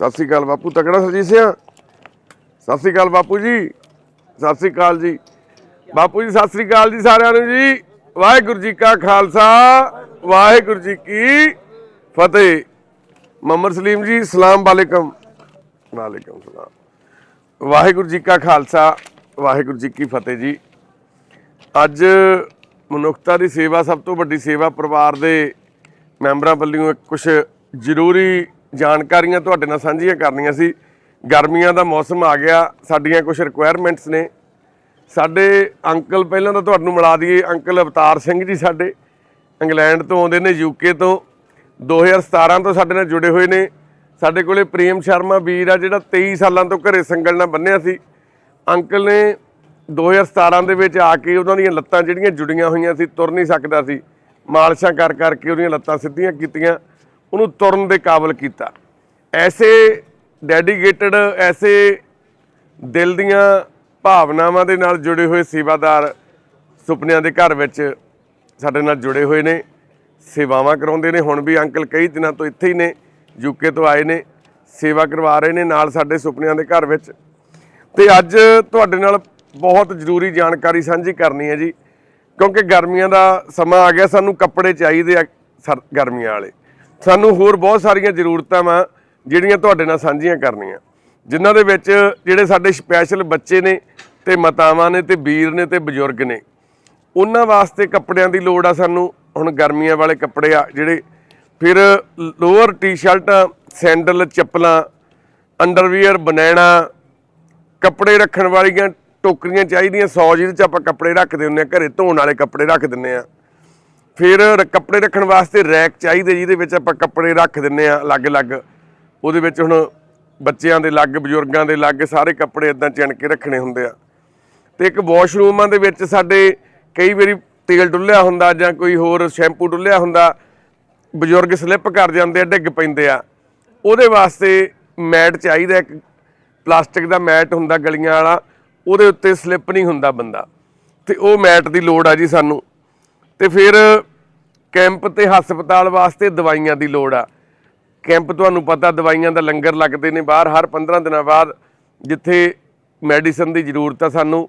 ਸਤਿ ਸ੍ਰੀ ਅਕਾਲ ਬਾਪੂ, ਤਕੜਾ ਸਰਜੀਤ ਸਿਆ ਸਤਿ ਸ੍ਰੀ ਅਕਾਲ ਬਾਪੂ ਜੀ। ਸਤਿ ਸ੍ਰੀ ਅਕਾਲ ਜੀ। ਬਾਪੂ ਜੀ, ਸਤਿ ਸ੍ਰੀ ਅਕਾਲ ਜੀ ਸਾਰਿਆਂ ਨੂੰ ਜੀ। ਵਾਹਿਗੁਰੂ ਜੀ ਕਾ ਖਾਲਸਾ, ਵਾਹਿਗੁਰੂ ਜੀ ਕੀ ਫਤਿਹ। ਮੁਹੰਮਦ ਸਲੀਮ ਜੀ, ਸਲਾਮ ਵਾਲੇਕਮ। ਵਾਲੇਕਮ ਸਲਾਮ। ਵਾਹਿਗੁਰੂ ਜੀ ਕਾ ਖਾਲਸਾ, ਵਾਹਿਗੁਰੂ ਜੀ ਕੀ ਫਤਿਹ ਜੀ। ਅੱਜ ਮਨੁੱਖਤਾ ਦੀ ਸੇਵਾ, ਸਭ ਤੋਂ ਵੱਡੀ ਸੇਵਾ ਪਰਿਵਾਰ ਦੇ ਮੈਂਬਰਾਂ ਵੱਲੋਂ ਕੁਝ ਜ਼ਰੂਰੀ ਜਾਣਕਾਰੀਆਂ ਤੁਹਾਡੇ ਨਾਲ ਸਾਂਝੀਆਂ ਕਰਨੀਆਂ ਸੀ। ਗਰਮੀਆਂ ਦਾ ਮੌਸਮ ਆ ਗਿਆ, ਸਾਡੀਆਂ ਕੁਝ ਰਿਕੁਆਇਰਮੈਂਟਸ ਨੇ। ਸਾਡੇ ਅੰਕਲ ਪਹਿਲਾਂ ਤਾਂ ਤੁਹਾਨੂੰ ਮਿਲਾ ਦਈਏ, ਅੰਕਲ ਅਵਤਾਰ ਸਿੰਘ ਜੀ ਸਾਡੇ, ਇੰਗਲੈਂਡ ਤੋਂ ਆਉਂਦੇ ਨੇ ਯੂਕੇ ਤੋਂ। 2017 ਤੋਂ ਸਾਡੇ ਨਾਲ ਜੁੜੇ ਹੋਏ ਨੇ। ਸਾਡੇ ਕੋਲੇ ਪ੍ਰੇਮ ਸ਼ਰਮਾ ਵੀਰ ਆ, ਜਿਹੜਾ 23 ਸਾਲਾਂ ਤੋਂ ਘਰੇ ਸੰਗਲ ਨਾਲ ਬੰਨਿਆ ਸੀ। ਅੰਕਲ ਨੇ 2017 ਦੇ ਵਿੱਚ ਆ ਕੇ ਉਹਨਾਂ ਦੀਆਂ ਲੱਤਾਂ ਜਿਹੜੀਆਂ ਜੁੜੀਆਂ ਹੋਈਆਂ ਸੀ, ਤੁਰ ਨਹੀਂ ਸਕਦਾ ਸੀ। ਮਾਲਸ਼ਾਂ ਕਰ ਕਰਕੇ ਉਹਦੀਆਂ ਲੱਤਾਂ ਸਿੱਧੀਆਂ ਕੀਤੀਆਂ। ਉਹਨੂੰ ਤੁਰਨ ਦੇ ਕਾਬਲ ਕੀਤਾ। ਐਸੇ ਡੈਡੀਕੇਟਡ, ਐਸੇ ਦਿਲ ਦੀਆਂ ਭਾਵਨਾਵਾਂ ਦੇ ਨਾਲ ਜੁੜੇ ਹੋਏ ਸੇਵਾਦਾਰ ਸੁਪਨਿਆਂ ਦੇ ਘਰ ਵਿੱਚ ਸਾਡੇ ਨਾਲ ਜੁੜੇ ਹੋਏ ਨੇ। ਸੇਵਾਵਾਂ ਕਰਾਉਂਦੇ ਨੇ। ਹੁਣ ਵੀ ਅੰਕਲ ਕਈ ਦਿਨਾਂ ਤੋਂ ਇੱਥੇ ਹੀ ਨੇ ਯੂਕੇ ਤੋਂ ਆਏ ਨੇ, ਸੇਵਾ ਕਰਵਾ ਰਹੇ ਨੇ ਨਾਲ ਸਾਡੇ ਸੁਪਨਿਆਂ ਦੇ ਘਰ ਵਿੱਚ। ਤੇ ਅੱਜ ਤੁਹਾਡੇ ਨਾਲ ਬਹੁਤ ਜ਼ਰੂਰੀ ਜਾਣਕਾਰੀ ਸਾਂਝੀ ਕਰਨੀ ਹੈ ਜੀ, ਕਿਉਂਕਿ ਗਰਮੀਆਂ ਦਾ ਸਮਾਂ ਆ ਗਿਆ, ਸਾਨੂੰ ਕੱਪੜੇ ਚਾਹੀਦੇ ਆ ਸਰ- ਗਰਮੀਆਂ ਵਾਲੇ। ਸਾਨੂੰ ਹੋਰ ਬਹੁਤ ਸਾਰੀਆਂ ਜ਼ਰੂਰਤਾਂ ਵਾ ਜਿਹੜੀਆਂ ਤੁਹਾਡੇ ਨਾਲ ਸਾਂਝੀਆਂ ਕਰਨੀਆਂ। ਜਿਨ੍ਹਾਂ ਦੇ ਵਿੱਚ ਜਿਹੜੇ ਸਾਡੇ ਸਪੈਸ਼ਲ ਬੱਚੇ ਨੇ ਤੇ ਮਾਤਾਵਾਂ ਨੇ ਤੇ ਵੀਰ ਨੇ ਤੇ ਬਜ਼ੁਰਗ ਨੇ, ਉਹਨਾਂ ਵਾਸਤੇ ਕੱਪੜਿਆਂ ਦੀ ਲੋੜ ਆ ਸਾਨੂੰ। ਹੁਣ ਗਰਮੀਆਂ ਵਾਲੇ ਕੱਪੜੇ ਆ ਜਿਹੜੇ, ਫਿਰ ਲੋਅਰ ਟੀ-ਸ਼ਰਟਾਂ, ਸੈਂਡਲ, ਚੱਪਲਾਂ, ਅੰਡਰਵੀਅਰ, ਬਨੈਣਾ, ਕੱਪੜੇ ਰੱਖਣ ਵਾਲੀਆਂ ਟੋਕਰੀਆਂ ਚਾਹੀਦੀਆਂ। 100 ਜਿਹਦੇ ਚ ਆਪਾਂ ਕੱਪੜੇ ਰੱਖਦੇ ਹੁੰਨੇ ਆ, ਘਰੇ ਧੋਣ ਵਾਲੇ ਕੱਪੜੇ ਰੱਖ ਦਿੰਨੇ ਆ। ਫਿਰ ਰ- ਕੱਪੜੇ ਰੱਖਣ ਵਾਸਤੇ ਰੈਕ ਚਾਹੀਦੇ ਜਿਹਦੇ ਵਿੱਚ ਆਪਾਂ ਕੱਪੜੇ ਰੱਖ ਦਿੰਨੇ ਆ ਅਲੱਗ-ਅਲੱਗ। ਉਹਦੇ ਵਿੱਚ ਹੁਣ ਬੱਚਿਆਂ ਦੇ ਅਲੱਗ, ਬਜ਼ੁਰਗਾਂ ਦੇ ਅਲੱਗ ਸਾਰੇ ਕੱਪੜੇ ਇਦਾਂ ਚਿਣ ਕੇ ਰੱਖਣੇ ਹੁੰਦੇ ਆ। ਤੇ ਇੱਕ ਵਾਸ਼ਰੂਮਾਂ ਦੇ ਵਿੱਚ ਸਾਡੇ ਕਈ ਵਾਰੀ ਤੇਲ ਡੁੱਲਿਆ ਹੁੰਦਾ ਜਾਂ ਕੋਈ ਹੋਰ ਸ਼ੈਂਪੂ ਡੁੱਲਿਆ ਹੁੰਦਾ, ਬਜ਼ੁਰਗ ਸਲਿੱਪ ਕਰ ਜਾਂਦੇ ਆ, ਡਿੱਗ ਪੈਂਦੇ ਆ। ਉਹਦੇ ਵਾਸਤੇ ਮੈਟ ਚਾਹੀਦਾ, ਇੱਕ ਪਲਾਸਟਿਕ ਦਾ ਮੈਟ ਹੁੰਦਾ ਗਲੀਆਂ ਵਾਲਾ, ਉਹਦੇ ਉੱਤੇ ਸਲਿੱਪ ਨਹੀਂ ਹੁੰਦਾ ਬੰਦਾ। ਤੇ ਉਹ ਮੈਟ ਦੀ ਲੋੜ ਆ ਜੀ ਸਾਨੂੰ। ਤੇ ਫਿਰ ਕੈਂਪ ਤੇ ਹਸਪਤਾਲ ਵਾਸਤੇ ਦਵਾਈਆਂ ਦੀ ਲੋੜ ਆ। ਕੈਂਪ ਤੁਹਾਨੂੰ ਪਤਾ, ਦਵਾਈਆਂ ਦਾ ਲੰਗਰ ਲੱਗਦੇ ਨੇ ਬਾਹਰ, ਹਰ 15 ਦਿਨਾਂ ਬਾਅਦ ਜਿੱਥੇ ਮੈਡੀਸਨ ਦੀ ਜ਼ਰੂਰਤ ਆ ਸਾਨੂੰ,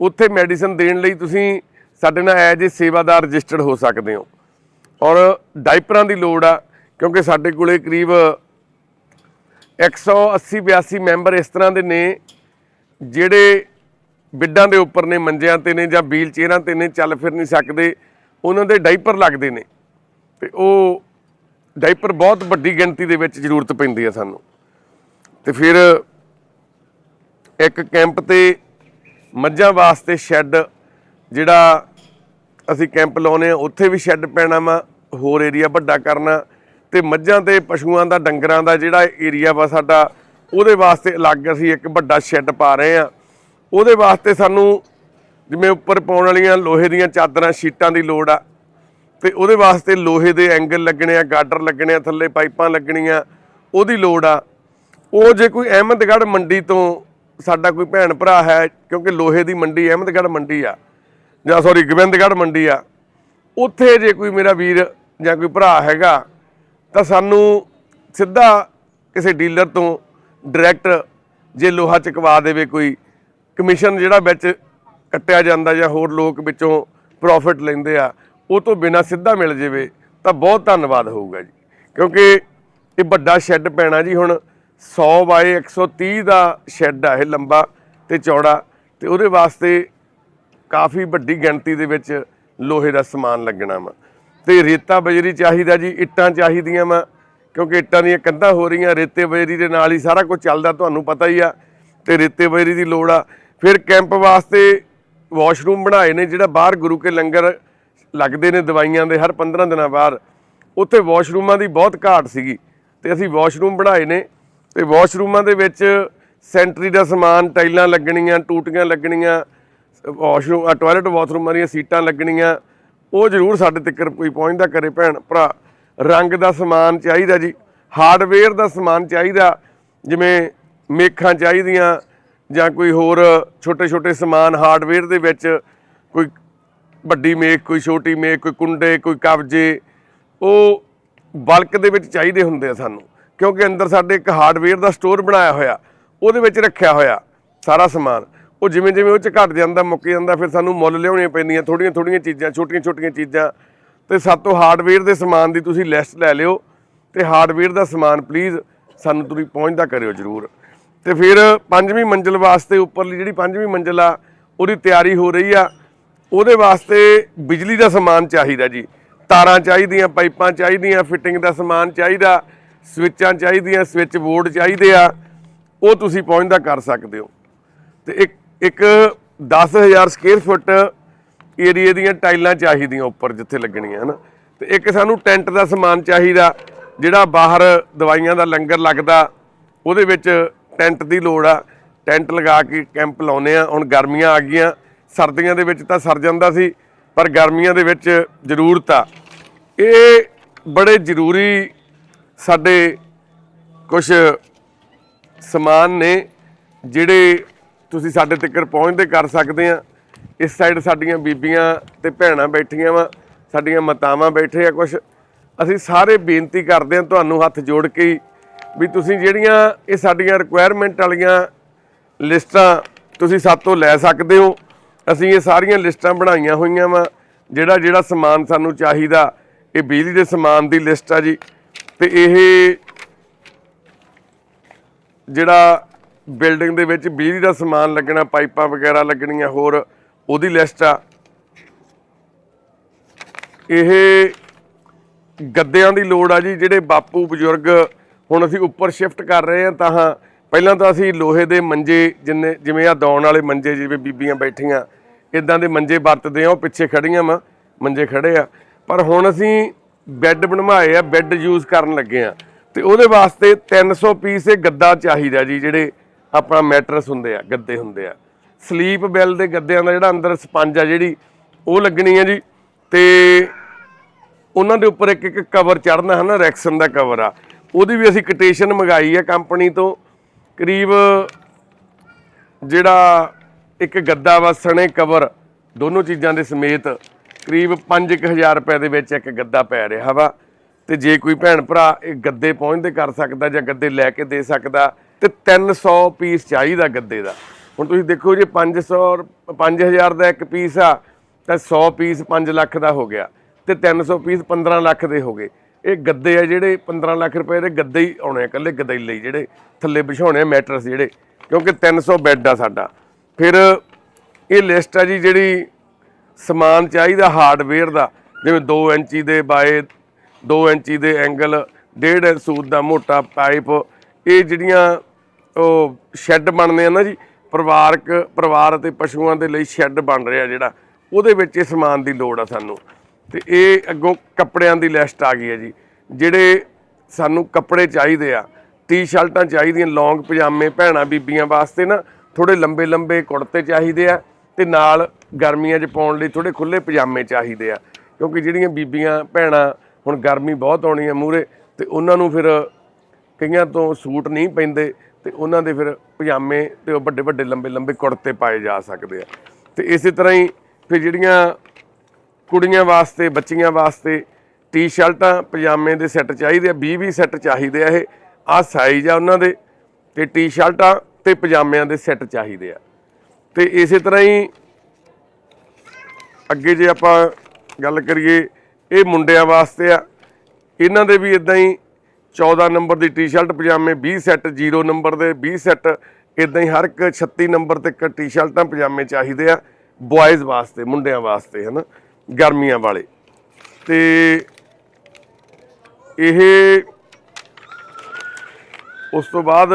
ਉੱਥੇ ਮੈਡੀਸਨ ਦੇਣ ਲਈ ਤੁਸੀਂ ਸਾਡੇ ਨਾਲ ਐਜ ਏ ਸੇਵਾਦਾਰ ਰਜਿਸਟਰਡ ਹੋ ਸਕਦੇ ਹੋ। ਔਰ ਡਾਈਪਰਾਂ ਦੀ ਲੋੜ ਆ, ਕਿਉਂਕਿ ਸਾਡੇ ਕੋਲੇ ਕਰੀਬ 180 82 ਮੈਂਬਰ ਇਸ ਤਰ੍ਹਾਂ ਦੇ ਨੇ, ਜਿਹੜੇ ਬਿੱਡਾਂ ਦੇ ਉੱਪਰ ਨੇ, ਮੰਜਿਆਂ ਤੇ ਨੇ ਜਾਂ ਵੀਲ ਚੇਅਰਾਂ ਤੇ ਨੇ, ਚੱਲ ਫਿਰ ਨਹੀਂ ਸਕਦੇ। ਉਹਨਾਂ ਦੇ ਡਾਈਪਰ ਲੱਗਦੇ ਨੇ। ਤੇ ਉਹ ਡਾਈਪਰ ਬਹੁਤ ਵੱਡੀ ਗਿਣਤੀ ਦੇ ਵਿੱਚ ਜ਼ਰੂਰਤ ਪੈਂਦੀ ਹੈ ਸਾਨੂੰ। ਤੇ ਫਿਰ ਇੱਕ ਕੈਂਪ ਤੇ ਮੱਝਾਂ ਵਾਸਤੇ ਸ਼ੈੱਡ ਜਿਹੜਾ ਅਸੀਂ ਕੈਂਪ ਲਾਉਨੇ ਆ ਉੱਥੇ ਵੀ ਸ਼ੈੱਡ ਪੈਣਾ ਵਾ, ਹੋਰ ਏਰੀਆ ਵੱਡਾ ਕਰਨਾ। ਤੇ ਮੱਝਾਂ ਤੇ ਪਸ਼ੂਆਂ ਦਾ, ਡੰਗਰਾਂ ਦਾ ਜਿਹੜਾ ਏਰੀਆ ਵਾ ਸਾਡਾ, ਉਹਦੇ ਵਾਸਤੇ ਅਲੱਗ ਅਸੀਂ ਇੱਕ ਵੱਡਾ ਸ਼ੈੱਡ ਪਾ ਰਹੇ ਆ ਉਹਦੇ ਵਾਸਤੇ ਸਾਨੂੰ ਜਿਵੇਂ ਉੱਪਰ ਪਾਉਣ ਵਾਲੀਆਂ ਲੋਹੇ ਦੀਆਂ ਚਾਦਰਾਂ, ਸ਼ੀਟਾਂ ਦੀ ਲੋੜ ਆ। ਤੇ ਉਹਦੇ ਵਾਸਤੇ ਲੋਹੇ ਦੇ ਐਂਗਲ ਲੱਗਣੇ ਆ, ਗਾਡਰ ਲੱਗਣੇ ਆ, ਥੱਲੇ ਪਾਈਪਾਂ ਲੱਗਣੀਆਂ, ਉਹਦੀ ਲੋੜ ਆ। ਉਹ ਜੇ ਕੋਈ ਅਹਿਮਦਗੜ੍ਹ ਮੰਡੀ ਤੋਂ ਸਾਡਾ ਕੋਈ ਭੈਣ ਭਰਾ ਹੈ, ਕਿਉਂਕਿ ਲੋਹੇ ਦੀ ਮੰਡੀ ਅਹਿਮਦਗੜ੍ਹ ਮੰਡੀ ਆ, ਜਾਂ ਸੌਰੀ ਗੋਬਿੰਦਗੜ੍ਹ ਮੰਡੀ ਆ, ਉੱਥੇ ਜੇ ਕੋਈ ਮੇਰਾ ਵੀਰ ਜਾਂ ਕੋਈ ਭਰਾ ਹੈਗਾ, ਤਾਂ ਸਾਨੂੰ ਸਿੱਧਾ ਕਿਸੇ ਡੀਲਰ ਤੋਂ ਡਾਇਰੈਕਟ ਜੇ ਲੋਹਾ ਚਕਵਾ ਦੇਵੇ ਕੋਈ, ਕਮਿਸ਼ਨ ਜਿਹੜਾ ਵਿੱਚ ਕੱਟਿਆ ਜਾਂਦਾ ਜਾਂ ਹੋਰ ਲੋਕ ਵਿੱਚੋਂ ਪ੍ਰੋਫਿਟ ਲੈਂਦੇ ਆ, ਉਹ ਤੋਂ ਬਿਨਾ ਸਿੱਧਾ ਮਿਲ ਜਾਵੇ, ਤਾਂ ਬਹੁਤ ਧੰਨਵਾਦ ਹੋਊਗਾ ਜੀ। ਕਿਉਂਕਿ ਇਹ ਵੱਡਾ ਸ਼ੈੱਡ ਪੈਣਾ ਜੀ ਹੁਣ 100 ਬਾਏ 130 ਦਾ ਸ਼ੈੱਡ ਆ, ਇਹ ਲੰਬਾ ਤੇ ਚੌੜਾ, ਤੇ ਉਹਦੇ ਵਾਸਤੇ ਕਾਫੀ ਵੱਡੀ ਗਿਣਤੀ ਦੇ ਵਿੱਚ ਲੋਹੇ ਦਾ ਸਮਾਨ ਲੱਗਣਾ ਵਾ। ਤੇ ਰੇਤਾ ਬਜਰੀ ਚਾਹੀਦਾ ਜੀ, ਇੱਟਾਂ ਚਾਹੀਦੀਆਂ ਵਾ, ਕਿਉਂਕਿ ਇੱਟਾਂ ਦੀਆਂ ਕੰਧਾਂ ਹੋ ਰਹੀਆਂ, ਰੇਤੇ ਬਜਰੀ ਦੇ ਨਾਲ ਹੀ ਸਾਰਾ ਕੁਝ ਚੱਲਦਾ, ਤੁਹਾਨੂੰ ਪਤਾ ਹੀ ਆ, ਤੇ ਰੇਤੇ ਬਜਰੀ ਦੀ ਲੋੜ ਆ। ਫਿਰ ਕੈਂਪ ਵਾਸਤੇ ਵਾਸ਼ਰੂਮ ਬਣਾਏ ਨੇ, ਜਿਹੜਾ ਬਾਹਰ ਗੁਰੂ ਕੇ ਲੰਗਰ ਲੱਗਦੇ ਨੇ ਦਵਾਈਆਂ ਦੇ, ਹਰ 15 ਦਿਨਾਂ ਬਾਅਦ, ਉੱਥੇ ਵਾਸ਼ਰੂਮਾਂ ਦੀ ਬਹੁਤ ਘਾਟ ਸੀਗੀ। ਤੇ ਅਸੀਂ ਵਾਸ਼ਰੂਮ ਬਣਾਏ ਨੇ, ਤੇ ਵਾਸ਼ਰੂਮਾਂ ਦੇ ਵਿੱਚ ਸੈਂਟਰੀ ਦਾ ਸਮਾਨ, ਟਾਈਲਾਂ ਲੱਗਣੀਆਂ, ਟੂਟੀਆਂ ਲੱਗਣੀਆਂ ਵਾਸ਼ਰੂਮ ਆ ਟਾਇਲਟ ਬਾਥਰੂਮਾਂ ਦੀਆਂ ਸੀਟਾਂ ਲੱਗਣੀਆਂ, ਉਹ ਜ਼ਰੂਰ ਸਾਡੇ ਤੱਕ ਕੋਈ ਪਹੁੰਚਦਾ ਕਰੇ ਭੈਣ ਭਰਾ। ਰੰਗ ਦਾ ਸਮਾਨ ਚਾਹੀਦਾ ਜੀ ਹਾਰਡਵੇਅਰ ਦਾ ਸਮਾਨ ਚਾਹੀਦਾ, ਜਿਵੇਂ ਮੇਖਾਂ ਚਾਹੀਦੀਆਂ ਜਾਂ ਕੋਈ ਹੋਰ ਛੋਟੇ ਛੋਟੇ ਸਮਾਨ ਹਾਰਡਵੇਅਰ ਦੇ ਵਿੱਚ, ਕੋਈ ਵੱਡੀ ਮੇਖ ਕੋਈ ਛੋਟੀ ਮੇਖ ਕੋਈ ਕੁੰਡੇ, ਕੋਈ ਕਬਜੇ, ਉਹ ਬਲਕ ਦੇ ਵਿੱਚ ਚਾਹੀਦੇ ਹੁੰਦੇ ਆ ਸਾਨੂੰ, ਕਿਉਂਕਿ ਅੰਦਰ ਸਾਡੇ ਇੱਕ ਹਾਰਡਵੇਅਰ ਦਾ ਸਟੋਰ ਬਣਾਇਆ ਹੋਇਆ, ਉਹਦੇ ਵਿੱਚ ਰੱਖਿਆ ਹੋਇਆ ਸਾਰਾ ਸਮਾਨ। ਉਹ ਜਿਵੇਂ ਜਿਵੇਂ ਉਹ ਚ ਘਟ ਜਾਂਦਾ, ਮੁੱਕ ਜਾਂਦਾ, ਫਿਰ ਸਾਨੂੰ ਮੁੱਲ ਲਿਆਉਣੀਆਂ ਪੈਂਦੀਆਂ ਥੋੜੀਆਂ ਥੋੜੀਆਂ ਚੀਜ਼ਾਂ ਛੋਟੀਆਂ ਛੋਟੀਆਂ ਚੀਜ਼ਾਂ। ਤੇ ਸਾਤੋਂ ਹਾਰਡਵੇਅਰ ਦੇ ਸਮਾਨ ਦੀ ਤੁਸੀਂ ਲਿਸਟ ਲੈ ਲਿਓ, ਤੇ ਹਾਰਡਵੇਅਰ ਦਾ ਸਮਾਨ ਪਲੀਜ਼ ਸਾਨੂੰ ਤੁਸੀਂ ਪਹੁੰਚਦਾ ਕਰਿਓ ਜਰੂਰ। ਤੇ ਫਿਰ ਪੰਜਵੀਂ ਮੰਜ਼ਲ ਵਾਸਤੇ ਉੱਪਰਲੀ ਜਿਹੜੀ ਪੰਜਵੀਂ ਮੰਜ਼ਲ ਆ, ਉਹਦੀ ਤਿਆਰੀ ਹੋ ਰਹੀ ਆ। ਉਹਦੇ ਵਾਸਤੇ ਬਿਜਲੀ ਦਾ ਸਮਾਨ ਚਾਹੀਦਾ ਜੀ। ਤਾਰਾਂ ਚਾਹੀਦੀਆਂ, ਪਾਈਪਾਂ ਚਾਹੀਦੀਆਂ, ਫਿਟਿੰਗ ਦਾ ਸਮਾਨ ਚਾਹੀਦਾ, ਸਵਿੱਚਾਂ ਚਾਹੀਦੀਆਂ, ਸਵਿੱਚ ਬੋਰਡ ਚਾਹੀਦੇ ਆ। ਉਹ ਤੁਸੀਂ ਪਹੁੰਚਦਾ ਕਰ ਸਕਦੇ ਹੋ। ਤੇ ਇੱਕ ਇੱਕ 10000 ਸਕੁਅਰ ਫੁੱਟ ਏਰੀਏ ਦੀਆਂ ਟਾਈਲਾਂ ਚਾਹੀਦੀਆਂ ਉੱਪਰ ਜਿੱਥੇ ਲੱਗਣੀਆਂ, ਹਨ। ਤੇ ਇੱਕ ਸਾਨੂੰ ਟੈਂਟ ਦਾ ਸਮਾਨ ਚਾਹੀਦਾ, ਜਿਹੜਾ ਬਾਹਰ ਦਵਾਈਆਂ ਦਾ ਲੰਗਰ ਲੱਗਦਾ, ਉਹਦੇ ਵਿੱਚ ਟੈਂਟ ਦੀ ਲੋੜ ਆ, ਟੈਂਟ ਲਗਾ ਕੇ ਕੈਂਪ ਲਾਉਨੇ ਆ, ਹੁਣ ਗਰਮੀਆਂ ਆ ਗਈਆਂ, ਸਰਦੀਆਂ ਦੇ ਵਿੱਚ ਤਾਂ ਸਰ ਜਾਂਦਾ ਸੀ, ਪਰ ਗਰਮੀਆਂ ਦੇ ਵਿੱਚ ਜ਼ਰੂਰਤ ਆ। ਇਹ ਬੜੇ ਜ਼ਰੂਰੀ ਸਾਡੇ ਕੁਝ ਸਮਾਨ ਨੇ, ਜਿਹੜੇ ਤੁਸੀਂ ਸਾਡੇ ਤੱਕ ਪਹੁੰਚਦੇ ਕਰ ਸਕਦੇ ਆ। ਇਸ ਸਾਈਡ ਸਾਡੀਆਂ ਬੀਬੀਆਂ ਤੇ ਭੈਣਾਂ ਬੈਠੀਆਂ ਵਾ, ਸਾਡੀਆਂ ਮਾਤਾਵਾਂ ਬੈਠੇ ਆ ਕੁਝ ਅਸੀਂ ਸਾਰੇ ਬੇਨਤੀ ਕਰਦੇ ਆ, ਤੁਹਾਨੂੰ ਹੱਥ ਜੋੜ ਕੇ ਹੀ ਵੀ ਤੁਸੀਂ ਜਿਹੜੀਆਂ ਇਹ ਸਾਡੀਆਂ ਰਿਕੁਆਇਰਮੈਂਟ ਵਾਲੀਆਂ ਲਿਸਟਾਂ ਤੁਸੀਂ ਸਾਤੋਂ ਲੈ ਸਕਦੇ ਹੋ। ਅਸੀਂ ਇਹ ਸਾਰੀਆਂ ਲਿਸਟਾਂ ਬਣਾਈਆਂ ਹੋਈਆਂ ਵਾ। ਜਿਹੜਾ ਜਿਹੜਾ ਸਮਾਨ ਸਾਨੂੰ ਚਾਹੀਦਾ, ਇਹ ਬਿਜਲੀ ਦੇ ਸਮਾਨ ਦੀ ਲਿਸਟ ਆ ਜੀ। ਤੇ ਇਹ ਜਿਹੜਾ ਬਿਲਡਿੰਗ ਦੇ ਵਿੱਚ ਬਿਜਲੀ ਦਾ ਸਮਾਨ ਲੱਗਣਾ, ਪਾਈਪਾਂ ਵਗੈਰਾ ਲੱਗਣੀਆਂ, ਹੋਰ ਉਹਦੀ ਲਿਸਟ ਆ। ਇਹ ਗੱਦਿਆਂ ਦੀ ਲੋੜ ਆ ਜੀ, ਜਿਹੜੇ ਬਾਪੂ, ਬਜ਼ੁਰਗ ਹੁਣ ਅਸੀਂ ਉੱਪਰ ਸ਼ਿਫਟ ਕਰ ਰਹੇ ਹਾਂ, ਤਾਂ ਹਾਂ, ਪਹਿਲਾਂ ਤਾਂ ਅਸੀਂ ਲੋਹੇ ਦੇ ਮੰਜੇ ਜਿੰਨੇ, ਜਿਵੇਂ ਆ ਦੌਣ ਵਾਲੇ ਮੰਜੇ ਜਿਵੇਂ ਬੀਬੀਆਂ ਬੈਠੀਆਂ ਇਦਾਂ ਦੇ ਮੰਜੇ ਵਰਤਦੇ ਆ ਉਹ ਪਿੱਛੇ ਖੜੀਆਂ ਵਾ, ਮੰਜੇ ਖੜੇ ਆ। ਪਰ ਹੁਣ ਅਸੀਂ ਬੈੱਡ ਬਣਵਾਏ ਆ, ਬੈੱਡ ਯੂਜ਼ ਕਰਨ ਲੱਗੇ ਆ ਤੇ ਉਹਦੇ ਵਾਸਤੇ 300 ਪੀਸ ਇਹ ਗੱਦਾ ਚਾਹੀਦਾ ਜੀ, ਜਿਹੜੇ ਆਪਣਾ ਮੈਟਰਸ ਹੁੰਦੇ ਆ, ਗੱਦੇ ਹੁੰਦੇ ਆ। ਸਲੀਪ ਬੈਲ ਦੇ ਗੱਦਿਆਂ ਦਾ ਜਿਹੜਾ ਅੰਦਰ ਸਪੰਜ ਆ ਜਿਹੜੀ, ਉਹ ਲੱਗਣੀ ਆ ਜੀ। ਤੇ ਉਹਨਾਂ ਦੇ ਉੱਪਰ ਇੱਕ ਇੱਕ ਕਵਰ ਚੜਨਾ ਹੈ ਨਾ ਰੈਕਸਨ ਦਾ ਕਵਰ ਆ। ਉਹਦੀ ਵੀ ਅਸੀਂ ਕੋਟੇਸ਼ਨ ਮੰਗਾਈ ਹੈ ਕੰਪਨੀ ਤੋਂ। ਕਰੀਬ ਜਿਹੜਾ ਇੱਕ ਗੱਦਾ ਵਾ, ਸਣੇ ਕਵਰ, ਦੋਨੋਂ ਚੀਜ਼ਾਂ ਦੇ ਸਮੇਤ ਕਰੀਬ 5000 ਰੁਪਏ ਦੇ ਵਿੱਚ ਇੱਕ ਗੱਦਾ ਪੈ ਰਿਹਾ ਵਾ। ਤੇ ਜੇ ਕੋਈ ਭੈਣ ਭਰਾ ਇਹ ਗੱਦੇ ਪਹੁੰਚਦੇ ਕਰ ਸਕਦਾ ਜਾਂ ਗੱਦੇ ਲੈ ਕੇ ਦੇ ਸਕਦਾ, ਤੇ 300 ਪੀਸ ਚਾਹੀਦਾ ਗੱਦੇ ਦਾ। ਹੁਣ ਤੁਸੀਂ ਦੇਖੋ ਜੇ 500 5000 ਦਾ ਇੱਕ ਪੀਸ ਆ, ਤਾਂ 100 ਪੀਸ 5 ਲੱਖ ਦਾ ਹੋ ਗਿਆ। ਤੇ 300 ਪੀਸ 15 ਲੱਖ ਦੇ ਹੋ ਗਏ। ਇਹ ਗੱਦੇ ਆ ਜਿਹੜੇ 15 ਲੱਖ ਰੁਪਏ ਦੇ ਗੱਦੇ ਹੀ ਆਉਣੇ ਆ, ਇਕੱਲੇ ਗੱਦੇ ਲਈ ਜਿਹੜੇ ਥੱਲੇ ਵਿਛਾਉਣੇ ਆ ਮੈਟਰਸ ਜਿਹੜੇ, ਕਿਉਂਕਿ 300 ਬੈੱਡ ਆ ਸਾਡਾ। ਫਿਰ ਇਹ ਲਿਸਟ ਆ ਜੀ ਜਿਹੜੀ ਸਮਾਨ ਚਾਹੀਦਾ, ਹਾਰਡਵੇਅਰ ਦਾ, ਜਿਵੇਂ 2 ਇੰਚੀ ਦੇ ਬਾਏ 2 ਇੰਚੀ ਦੇ ਐਂਗਲ, ਡੇਢ ਸੂਤ ਦਾ ਮੋਟਾ ਪਾਈਪ, ਇਹ ਜਿਹੜੀਆਂ ਉਹ ਸ਼ੈੱਡ ਬਣਦੇ ਆ ਨਾ ਜੀ, ਪਰਿਵਾਰਕ, ਪਰਿਵਾਰ ਅਤੇ ਪਸ਼ੂਆਂ ਦੇ ਲਈ ਸ਼ੈੱਡ ਬਣ ਰਿਹਾ ਜਿਹੜਾ, ਉਹਦੇ ਵਿੱਚ ਇਹ ਸਮਾਨ ਦੀ ਲੋੜ ਆ ਸਾਨੂੰ। ਤੇ ਇਹ ਅੱਗੋਂ ਕੱਪੜਿਆਂ ਦੀ ਲਿਸਟ ਆ ਗਈ ਹੈ ਜੀ। ਜਿਹੜੇ ਸਾਨੂੰ ਕੱਪੜੇ ਚਾਹੀਦੇ ਆ, ਟੀ-ਸ਼ਰਟਾਂ ਚਾਹੀਦੀਆਂ, ਲੌਂਗ ਪਜਾਮੇ, ਭੈਣਾਂ ਬੀਬੀਆਂ ਵਾਸਤੇ ਨਾ ਥੋੜੇ ਲੰਬੇ ਲੰਬੇ ਕੁੜਤੇ ਚਾਹੀਦੇ ਆ ਤੇ ਨਾਲ ਗਰਮੀਆਂ 'ਚ ਪਾਉਣ ਲਈ ਥੋੜੇ ਖੁੱਲੇ ਪਜਾਮੇ ਚਾਹੀਦੇ ਆ। ਕਿਉਂਕਿ ਜਿਹੜੀਆਂ ਬੀਬੀਆਂ, ਭੈਣਾਂ ਹੁਣ ਗਰਮੀ ਬਹੁਤ ਆਉਣੀ ਹੈ ਮੂਰੇ ਤੇ ਉਹਨਾਂ ਨੂੰ ਫਿਰ ਕਈਆਂ ਤੋਂ ਸੂਟ ਨਹੀਂ ਪੈਂਦੇ ਤੇ ਉਹਨਾਂ ਦੇ ਫਿਰ ਪਜਾਮੇ ਤੇ ਉਹ ਵੱਡੇ ਵੱਡੇ ਲੰਬੇ ਲੰਬੇ ਕੁੜਤੇ ਪਾਏ ਜਾ ਸਕਦੇ ਆ। ਤੇ ਇਸੇ ਤਰ੍ਹਾਂ ਹੀ ਫਿਰ ਜਿਹੜੀਆਂ ਕੁੜੀਆਂ ਵਾਸਤੇ, ਬੱਚੀਆਂ ਵਾਸਤੇ ਟੀ-ਸ਼ਰਟਾਂ, ਪਜਾਮੇ ਦੇ ਸੈੱਟ ਚਾਹੀਦੇ ਆ 20 20 ਸੈੱਟ ਚਾਹੀਦੇ ਆ ਇਹ। ਆ ਸਾਈਜ਼ ਆ ਉਹਨਾਂ ਦੇ ਤੇ ਟੀ-ਸ਼ਰਟਾਂ ਤੇ ਪਜਾਮਿਆਂ ਦੇ ਸੈੱਟ ਚਾਹੀਦੇ ਆ। ਤੇ ਇਸੇ ਤਰ੍ਹਾਂ ਹੀ ਅੱਗੇ ਜੇ ਆਪਾਂ ਗੱਲ ਕਰੀਏ, ਇਹ ਮੁੰਡਿਆਂ ਵਾਸਤੇ ਆ। ਇਹਨਾਂ ਦੇ ਵੀ ਇਦਾਂ ਹੀ 14 ਨੰਬਰ ਦੀ ਟੀ-ਸ਼ਰਟ, ਪਜਾਮੇ 20 ਸੈੱਟ 0 ਨੰਬਰ ਦੇ 20 ਸੈੱਟ ਇਦਾਂ ਹੀ ਹਰ ਇੱਕ 36 ਨੰਬਰ ਤੱਕ ਟੀ-ਸ਼ਰਟਾਂ, ਪਜਾਮੇ ਚਾਹੀਦੇ ਆ। ਬॉयਜ਼ ਵਾਸਤੇ, ਮੁੰਡਿਆਂ ਵਾਸਤੇ, ਹਨਾ? ਗਰਮੀਆਂ ਵਾਲੇ। ਤੇ ਇਹ ਉਸ ਤੋਂ ਬਾਅਦ